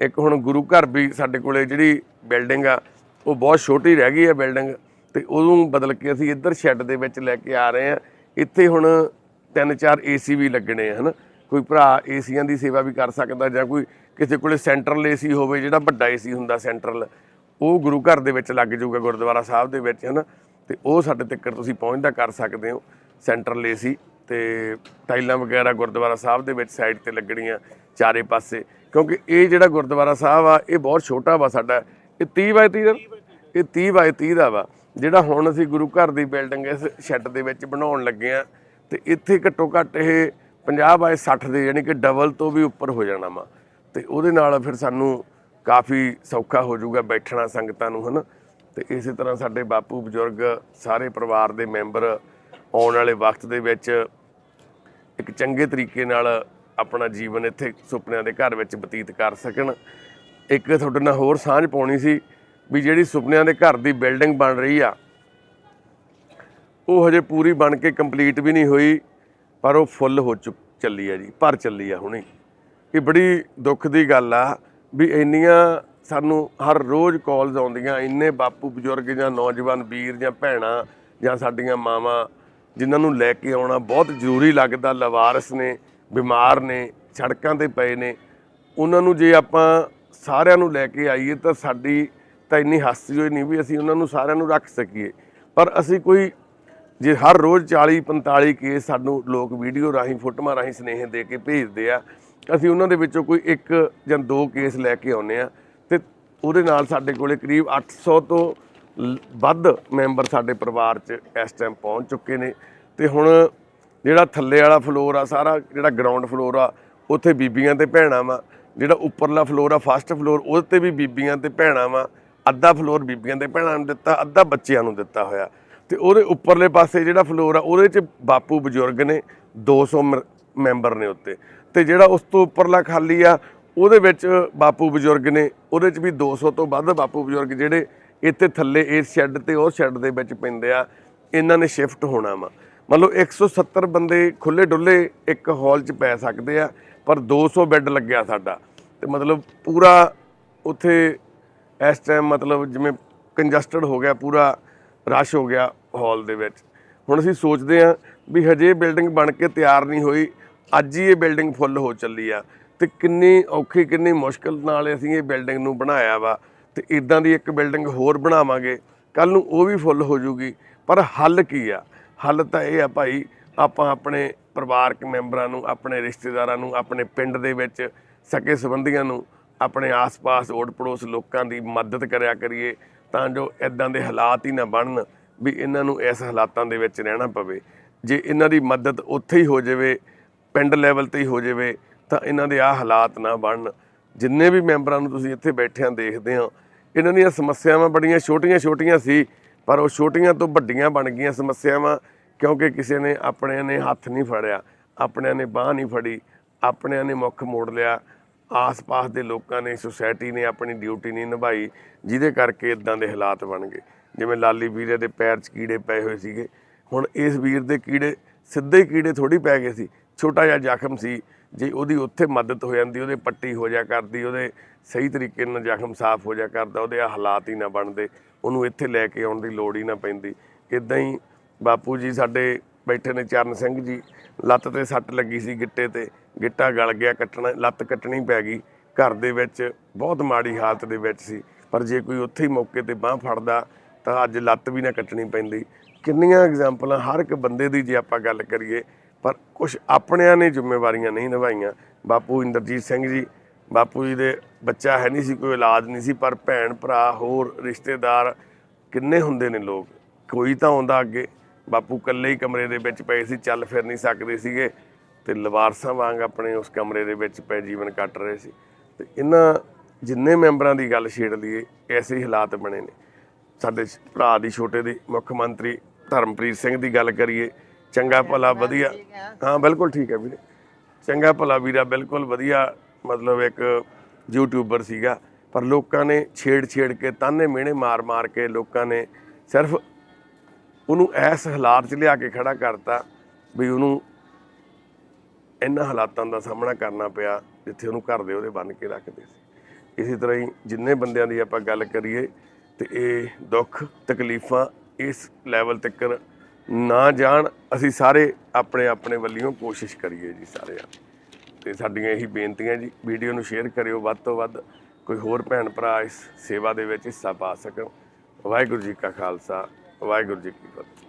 ਇੱਕ ਹੁਣ ਗੁਰੂ ਘਰ ਵੀ ਸਾਡੇ ਕੋਲੇ ਜਿਹੜੀ ਬਿਲਡਿੰਗ ਆ, ਉਹ ਬਹੁਤ ਛੋਟੀ ਰਹਿ ਗਈ ਆ ਬਿਲਡਿੰਗ, ਤੇ ਉਹਨੂੰ ਬਦਲ ਕੇ ਅਸੀਂ ਇੱਧਰ ਸ਼ੈੱਡ ਦੇ ਵਿੱਚ ਲੈ ਕੇ ਆ ਰਹੇ ਆ। ਇੱਥੇ ਹੁਣ ਤਿੰਨ ਚਾਰ ਏਸੀ ਵੀ ਲੱਗਣੇ ਆ ਹਨਾ? ਕੋਈ ਭਰਾ ਏਸੀਆਂ ਦੀ ਸੇਵਾ ਵੀ ਕਰ ਸਕਦਾ ਜਾਂ ਕੋਈ ਕਿਸੇ ਕੋਲੇ ਸੈਂਟਰਲ ਏਸੀ ਹੋਵੇ, ਜਿਹੜਾ ਵੱਡਾ ਏਸੀ ਹੁੰਦਾ ਸੈਂਟਰਲ, ਉਹ ਗੁਰੂ ਘਰ ਦੇ ਵਿੱਚ ਲੱਗ ਜਾਊਗਾ, ਗੁਰਦੁਆਰਾ ਸਾਹਿਬ ਦੇ ਵਿੱਚ, ਹਨਾ? ਤੇ ਉਹ ਸਾਡੇ ਤੱਕ ਤੁਸੀਂ ਪਹੁੰਚਦਾ ਕਰ ਸਕਦੇ ਹੋ, ਸੈਂਟਰਲ ਏਸੀ ਤੇ ਟਾਈਲਾਂ ਵਗੈਰਾ ਗੁਰਦੁਆਰਾ ਸਾਹਿਬ ਦੇ ਵਿੱਚ ਸਾਈਡ ਤੇ ਲੱਗਣੀਆਂ ਚਾਰੇ ਪਾਸੇ, ਕਿਉਂਕਿ ਇਹ ਜਿਹੜਾ ਗੁਰਦੁਆਰਾ ਸਾਹਿਬ ਆ, ਇਹ ਬਹੁਤ ਛੋਟਾ ਵਾ ਸਾਡਾ, ਇਹ 30 ਬਾਈ 30 ਦਾ, ਇਹ 30 ਬਾਈ 30 ਦਾ ਵਾ, ਜਿਹੜਾ ਹੁਣ ਅਸੀਂ ਗੁਰੂ ਘਰ ਦੀ ਬਿਲਡਿੰਗ ਇਸ ਸ਼ੈੱਡ ਦੇ ਵਿੱਚ ਬਣਾਉਣ ਲੱਗੇ ਆ ਤੇ ਇੱਥੇ ਘੱਟੋ ਘੱਟ ਇਹ 50 ਬਾਏ 60 ਦੇ ਯਾਨੀ ਕਿ ਡਬਲ ਤੋਂ ਵੀ ਉੱਪਰ ਹੋ ਜਾਣਾ ਵਾ। ਤੇ ਉਹਦੇ ਨਾਲ ਫਿਰ ਸਾਨੂੰ ਕਾਫੀ ਸੌਖਾ ਹੋ ਜਾਊਗਾ ਬੈਠਣਾ ਸੰਗਤਾਂ ਨੂੰ, ਹਨਾ। ਤੇ ਇਸੇ ਤਰ੍ਹਾਂ ਸਾਡੇ ਬਾਪੂ ਬਜ਼ੁਰਗ ਸਾਰੇ ਪਰਿਵਾਰ ਦੇ ਮੈਂਬਰ ਆਉਣ ਵਾਲੇ ਵਕਤ ਦੇ ਵਿੱਚ ਇੱਕ ਚੰਗੇ ਤਰੀਕੇ ਨਾਲ ਆਪਣਾ ਜੀਵਨ ਇੱਥੇ ਸੁਪਨਿਆਂ ਦੇ ਘਰ ਵਿੱਚ ਬਤੀਤ ਕਰ ਸਕਣ। ਇੱਕ ਤੁਹਾਡੇ ਨਾਲ ਹੋਰ ਸਾਂਝ ਪਾਉਣੀ ਸੀ ਵੀ ਜਿਹੜੀ ਸੁਪਨਿਆਂ ਦੇ ਘਰ ਦੀ ਬਿਲਡਿੰਗ ਬਣ ਰਹੀ ਆ ਉਹ ਹਜੇ ਪੂਰੀ ਬਣ ਕੇ ਕੰਪਲੀਟ ਵੀ ਨਹੀਂ ਹੋਈ, ਪਰ ਉਹ ਫੁੱਲ ਹੋ ਚੁੱਕ, ਚੱਲੀ ਆ ਜੀ, ਭਰ ਚੱਲੀ ਆ ਹੁਣੇ। ਇਹ ਬੜੀ ਦੁੱਖ ਦੀ ਗੱਲ ਆ ਵੀ ਇੰਨੀਆਂ ਸਾਨੂੰ ਹਰ ਰੋਜ਼ ਕਾਲਸ ਆਉਂਦੀਆਂ, ਇੰਨੇ ਬਾਪੂ ਬਜ਼ੁਰਗ ਜਾਂ ਨੌਜਵਾਨ ਵੀਰ ਜਾਂ ਭੈਣਾਂ ਜਾਂ ਸਾਡੀਆਂ ਮਾਵਾਂ ਜਿਨ੍ਹਾਂ ਨੂੰ ਲੈ ਕੇ ਆਉਣਾ ਬਹੁਤ ਜ਼ਰੂਰੀ ਲੱਗਦਾ, ਲਵਾਰਸ ਨੇ, ਬਿਮਾਰ ਨੇ, ਸੜਕਾਂ ਤੇ ਪਏ ਨੇ। ਉਹਨਾਂ ਨੂੰ ਜੇ ਆਪਾਂ ਸਾਰਿਆਂ ਨੂੰ ਲੈ ਕੇ ਆਈਏ ਤਾਂ ਸਾਡੀ ਤਾਂ ਇੰਨੀ ਹਸਤੀ ਹੋਈ ਨਹੀਂ ਵੀ ਅਸੀਂ ਉਹਨਾਂ ਨੂੰ ਸਾਰਿਆਂ ਨੂੰ ਰੱਖ ਸਕੀਏ। ਪਰ ਅਸੀਂ ਕੋਈ ਜੇ ਹਰ ਰੋਜ਼ 40 45 ਕੇਸ ਸਾਨੂੰ ਲੋਕ ਵੀਡੀਓ ਰਾਹੀਂ, ਫੋਟੋਆਂ ਰਾਹੀਂ ਸਨੇਹ ਦੇ ਕੇ ਭੇਜਦੇ ਆ, ਅਸੀਂ ਉਹਨਾਂ ਦੇ ਵਿੱਚੋਂ ਕੋਈ ਇੱਕ ਜਾਂ ਦੋ ਕੇਸ ਲੈ ਕੇ ਆਉਨੇ ਆ ਤੇ ਉਹਦੇ ਨਾਲ ਸਾਡੇ ਕੋਲੇ ਕਰੀਬ 800 ਤੋਂ ਵੱਧ ਮੈਂਬਰ ਸਾਡੇ ਪਰਿਵਾਰ 'ਚ ਇਸ ਟਾਈਮ ਪਹੁੰਚ ਚੁੱਕੇ ਨੇ। ਤੇ ਹੁਣ ਜਿਹੜਾ ਥੱਲੇ ਵਾਲਾ ਫਲੋਰ ਆ, ਸਾਰਾ ਜਿਹੜਾ ਗਰਾਊਂਡ ਫਲੋਰ ਆ, ਉੱਥੇ ਬੀਬੀਆਂ ਤੇ ਭੈਣਾਂ ਵਾ। ਜਿਹੜਾ ਉੱਪਰਲਾ ਫਲੋਰ ਆ ਫਸਟ ਫਲੋਰ ਉਹਦੇ ਤੇ ਵੀ ਬੀਬੀਆਂ ਤੇ ਭੈਣਾਂ ਵਾ। ਅੱਧਾ ਫਲੋਰ ਬੀਬੀਆਂ ਤੇ ਭੈਣਾਂ ਨੂੰ ਦਿੱਤਾ, ਅੱਧਾ ਬੱਚਿਆਂ ਨੂੰ ਦਿੱਤਾ ਹੋਇਆ। ਤੇ ਉਹਦੇ ਉੱਪਰਲੇ ਪਾਸੇ ਜਿਹੜਾ ਫਲੋਰ ਆ, ਉਹਦੇ 'ਚ ਬਾਪੂ ਬਜ਼ੁਰਗ ਨੇ 200 ਮ- ਮੈਂਬਰ ਨੇ ਉੱਤੇ। ਤੇ ਜਿਹੜਾ ਉਸ ਤੋਂ ਉੱਪਰਲਾ ਖਾਲੀ ਆ, ਉਹਦੇ ਵਿੱਚ ਬਾਪੂ ਬਜ਼ੁਰਗ ਨੇ, ਉਹਦੇ 'ਚ ਵੀ 200 ਤੋਂ ਵੱਧ ਬਾਪੂ ਬਜ਼ੁਰਗ ਜਿਹੜੇ ਇੱਥੇ ਥੱਲੇ ਇਸ ਸ਼ੈੱਡ ਤੇ ਉਹ ਸ਼ੈੱਡ ਦੇ ਵਿੱਚ ਪੈਂਦੇ ਆ, ਇਹਨਾਂ ਨੇ ਸ਼ਿਫਟ ਹੋਣਾ ਵਾ। ਮਤਲਬ 170 ਬੰਦੇ ਖੁੱਲੇ ਡੁੱਲੇ ਇੱਕ ਹਾਲ 'ਚ ਪੈ ਸਕਦੇ ਆ, ਪਰ 200 ਬੈੱਡ ਲੱਗਿਆ ਸਾਡਾ। ਤੇ ਮਤਲਬ ਪੂਰਾ ਉੱਥੇ ਇਸ ਟਾਈਮ ਮਤਲਬ ਜਿਵੇਂ ਕੰਜਸਟਡ ਹੋ ਗਿਆ ਪੂਰਾ ਰਸ਼ ਹੋ ਗਿਆ ਹਾਲ ਦੇ ਵਿੱਚ। ਹੁਣ ਅਸੀਂ ਸੋਚਦੇ ਹਾਂ ਵੀ ਹਜੇ ਬਿਲਡਿੰਗ ਬਣ ਕੇ ਤਿਆਰ ਨਹੀਂ ਹੋਈ, ਅੱਜ ਹੀ ਇਹ ਬਿਲਡਿੰਗ ਫੁੱਲ ਹੋ ਚੱਲੀ ਆ ਤੇ ਕਿੰਨੀ ਔਖੀ, ਕਿੰਨੀ ਮੁਸ਼ਕਲ ਨਾਲ ਅਸੀਂ ਇਹ ਬਿਲਡਿੰਗ ਨੂੰ ਬਣਾਇਆ ਵਾ ਤੇ ਇਦਾਂ ਦੀ ਇੱਕ ਬਿਲਡਿੰਗ ਹੋਰ ਬਣਾਵਾਂਗੇ। ਕੱਲ ਨੂੰ ਉਹ ਵੀ ਫੁੱਲ ਹੋ ਜੂਗੀ, ਪਰ ਹੱਲ ਕੀ ਆ? ਹੱਲ ਤਾਂ ਇਹ ਆ ਭਾਈ, ਆਪਾਂ ਆਪਣੇ ਪਰਿਵਾਰਕ ਮੈਂਬਰਾਂ ਨੂੰ, ਆਪਣੇ ਰਿਸ਼ਤੇਦਾਰਾਂ ਨੂੰ, ਆਪਣੇ ਪਿੰਡ ਦੇ ਵਿੱਚ ਸਕੇ ਸੰਬੰਧੀਆਂ ਨੂੰ, ਆਪਣੇ ਆਸ-ਪਾਸ, ਓੜ-ਪੜੋਸ ਲੋਕਾਂ ਦੀ ਮਦਦ ਕਰਿਆ ਕਰੀਏ। ਤਾਂ ਜੋ ਇਦਾਂ ਦੇ ਹਾਲਾਤ ਹੀ ਨਾ ਬਣਨ ਵੀ ਇਹਨਾਂ ਨੂੰ ਇਸ ਹਾਲਾਤਾਂ ਦੇ ਵਿੱਚ ਰਹਿਣਾ ਪਵੇ। ਜੇ ਇਹਨਾਂ ਦੀ ਮਦਦ ਉੱਥੇ ਹੀ ਹੋ ਜਾਵੇ, ਪਿੰਡ ਲੈਵਲ ਤੇ ਹੀ ਹੋ ਜਾਵੇ, ਤਾਂ ਇਹਨਾਂ ਦੇ ਆ ਹਾਲਾਤ ਨਾ ਬਣਨ। ਜਿੰਨੇ ਵੀ ਮੈਂਬਰਾਂ ਨੂੰ ਤੁਸੀਂ ਇੱਥੇ ਬੈਠਿਆਂ ਦੇਖਦੇ ਹੋ, ਇਹਨਾਂ ਦੀਆਂ ਸਮੱਸਿਆਵਾਂ ਬੜੀਆਂ ਛੋਟੀਆਂ-ਛੋਟੀਆਂ ਸੀ, ਪਰ ਉਹ ਛੋਟੀਆਂ ਤੋਂ ਵੱਡੀਆਂ ਬਣ ਗਈਆਂ ਸਮੱਸਿਆਵਾਂ, ਕਿਉਂਕਿ ਕਿਸੇ ਨੇ ਆਪਣਿਆਂ ਨੇ ਹੱਥ ਨਹੀਂ ਫੜਿਆ, ਆਪਣਿਆਂ ਨੇ ਬਾਹ ਨਹੀਂ ਫੜੀ, ਆਪਣਿਆਂ ਨੇ ਮੁੱਖ ਮੋੜ ਲਿਆ। ਆਸ-ਪਾਸ ਦੇ ਲੋਕਾਂ ਨੇ ਸੁਸਾਇਟੀ ਨੇ ਆਪਣੀ ਡਿਊਟੀ ਨਹੀਂ ਨਿਭਾਈ, ਜਿਹਦੇ ਕਰਕੇ ਇਦਾਂ ਦੇ ਹਾਲਾਤ ਬਣ ਗਏ। ਜਿਵੇਂ ਲਾਲੀ ਵੀਰੇ ਦੇ ਪੈਰ 'ਚ ਕੀੜੇ ਪਏ ਹੋਏ ਸੀਗੇ। ਹੁਣ ਇਸ ਵੀਰ ਦੇ ਕੀੜੇ, ਸਿੱਧੇ ਹੀ ਕੀੜੇ ਥੋੜੀ ਪੈ ਗਏ ਸੀ। ਛੋਟਾ ਜਿਹਾ ਜ਼ਖਮ ਸੀ, ਜੇ ਉਹਦੀ ਉੱਥੇ ਮਦਦ ਹੋ ਜਾਂਦੀ, ਉਹਦੇ ਪੱਟੀ ਹੋ ਜਾ ਕਰਦੀ, ਉਹਦੇ ਸਹੀ ਤਰੀਕੇ ਨਾਲ ਜ਼ਖਮ ਸਾਫ਼ ਹੋ ਜਾ ਕਰਦਾ, ਉਹਦੇ ਆਹ ਹਾਲਾਤ ਹੀ ਨਾ ਬਣਦੇ। ਉਹਨੂੰ ਇੱਥੇ ਲੈ ਕੇ ਆਉਣ ਦੀ ਲੋੜ ਹੀ ਨਾ ਪੈਂਦੀ। ਇਦਾਂ ਹੀ ਬਾਪੂ ਜੀ ਸਾਡੇ ਬੈਠੇ ਨੇ ਚਰਨ ਸਿੰਘ ਜੀ। ਲੱਤ ਤੇ ਸੱਟ ਲੱਗੀ ਸੀ ਗਿੱਟੇ ਤੇ। ਗਿੱਟਾ ਗਲ ਗਿਆ, ਕੱਟਣਾ, ਲੱਤ ਕੱਟਣੀ ਪੈ ਗਈ। ਘਰ ਦੇ ਵਿੱਚ ਬਹੁਤ ਮਾੜੀ ਹਾਲਤ ਦੇ ਵਿੱਚ ਸੀ। ਪਰ ਜੇ ਕੋਈ ਉੱਥੇ ਹੀ ਮੌਕੇ ਤੇ ਬਾਹ ਫੜਦਾ, ਤਾਂ ਅੱਜ ਲੱਤ ਵੀ ਨਾ ਕੱਟਣੀ ਪੈਂਦੀ। ਕਿੰਨੀਆਂ ਐਗਜ਼ਾਮਪਲਾਂ ਹਰ ਇੱਕ ਬੰਦੇ ਦੀ ਜੇ ਆਪਾਂ ਗੱਲ ਕਰੀਏ, ਪਰ ਕੁਝ ਆਪਣਿਆਂ ਨੇ ਜ਼ਿੰਮੇਵਾਰੀਆਂ ਨਹੀਂ ਨਿਭਾਈਆਂ। ਬਾਪੂ ਇੰਦਰਜੀਤ ਸਿੰਘ ਜੀ, ਬਾਪੂ ਜੀ ਦੇ ਬੱਚਾ ਹੈ ਨਹੀਂ ਸੀ, ਕੋਈ ਔਲਾਦ ਨਹੀਂ ਸੀ, ਪਰ ਭੈਣ, ਭਰਾ, ਹੋਰ ਰਿਸ਼ਤੇਦਾਰ ਕਿੰਨੇ ਹੁੰਦੇ ਨੇ ਲੋਕ। ਕੋਈ ਤਾਂ ਆਉਂਦਾ ਅੱਗੇ। ਬਾਪੂ ਇਕੱਲੇ ਹੀ ਕਮਰੇ ਦੇ ਵਿੱਚ ਪਏ ਸੀ ਚੱਲ ਫਿਰ ਨਹੀਂ ਸਕਦੇ ਸੀਗੇ ਤੇ ਲਵਾਰਸਾਂ ਵਾਂਗ ਆਪਣੇ ਉਸ ਕਮਰੇ ਦੇ ਵਿੱਚ ਪਏ ਜੀਵਨ ਕੱਟ ਰਹੇ ਸੀ। ਤੇ ਇਹਨਾਂ ਜਿੰਨੇ ਮੈਂਬਰਾਂ ਦੀ ਗੱਲ ਛੇੜ ਲਈਏ ਐਸੇ ਹੀ ਹਾਲਾਤ ਬਣੇ ਨੇ। ਸਾਡੇ ਭਰਾ ਦੀ ਛੋਟੇ ਦੀ ਮੁੱਖ ਮੰਤਰੀ ਧਰਮਪ੍ਰੀਤ ਸਿੰਘ ਦੀ ਗੱਲ ਕਰੀਏ ਚੰਗਾ ਭਲਾ ਵਧੀਆ ਹਾਂ। ਬਿਲਕੁਲ ਠੀਕ ਹੈ ਵੀਰੇ। ਚੰਗਾ ਭਲਾ ਵੀਰਾ ਬਿਲਕੁਲ ਵਧੀਆ ਮਤਲਬ ਇੱਕ ਯੂਟਿਊਬਰ ਸੀਗਾ ਪਰ ਲੋਕਾਂ ਨੇ ਛੇੜ ਛੇੜ ਕੇ ਤਾਨੇ ਮਿਹਣੇ ਮਾਰ ਮਾਰ ਕੇ ਲੋਕਾਂ ਨੇ ਸਿਰਫ ਉਹਨੂੰ ਐਸ ਹਾਲਾਤ 'ਚ ਲਿਆ ਕੇ ਖੜਾ ਕਰਤਾ ਵੀ ਉਹਨੂੰ ਇਹਨਾਂ ਹਾਲਾਤਾਂ ਦਾ ਸਾਹਮਣਾ ਕਰਨਾ ਪਿਆ ਜਿੱਥੇ ਉਹਨੂੰ ਘਰ ਦੇ ਉਹਦੇ ਬੰਨ ਕੇ ਰੱਖਦੇ ਸੀ ਇਸੇ ਤਰ੍ਹਾਂ ਹੀ ਜਿੰਨੇ ਬੰਦਿਆਂ ਦੀ ਆਪਾਂ ਗੱਲ ਕਰੀਏ ਤੇ ਇਹ ਦੁੱਖ, ਤਕਲੀਫਾਂ ਇਸ ਲੈਵਲ ਤੱਕ ਨਾ ਜਾਣ, ਅਸੀਂ ਸਾਰੇ ਆਪਣੇ ਆਪਣੇ ਵੱਲੋਂ ਕੋਸ਼ਿਸ਼ ਕਰੀਏ ਜੀ ਸਾਰਿਆਂ ਜਾਣੇ। ਤੇ ਸਾਡੀਆਂ ਇਹੀ ਬੇਨਤੀਆਂ ਜੀ, ਵੀਡੀਓ ਨੂੰ ਸ਼ੇਅਰ ਕਰਿਓ ਵੱਧ ਤੋਂ ਵੱਧ, ਕੋਈ ਹੋਰ ਭੈਣ ਭਰਾ ਇਸ ਸੇਵਾ ਦੇ ਵਿੱਚ ਹਿੱਸਾ ਪਾ ਸਕਣ ਵਾਹਿਗੁਰੂ ਜੀ ਕਾ ਖਾਲਸਾ ਵਾਹਿਗੁਰੂ ਜੀ ਕੀ ਫਤਿਹ।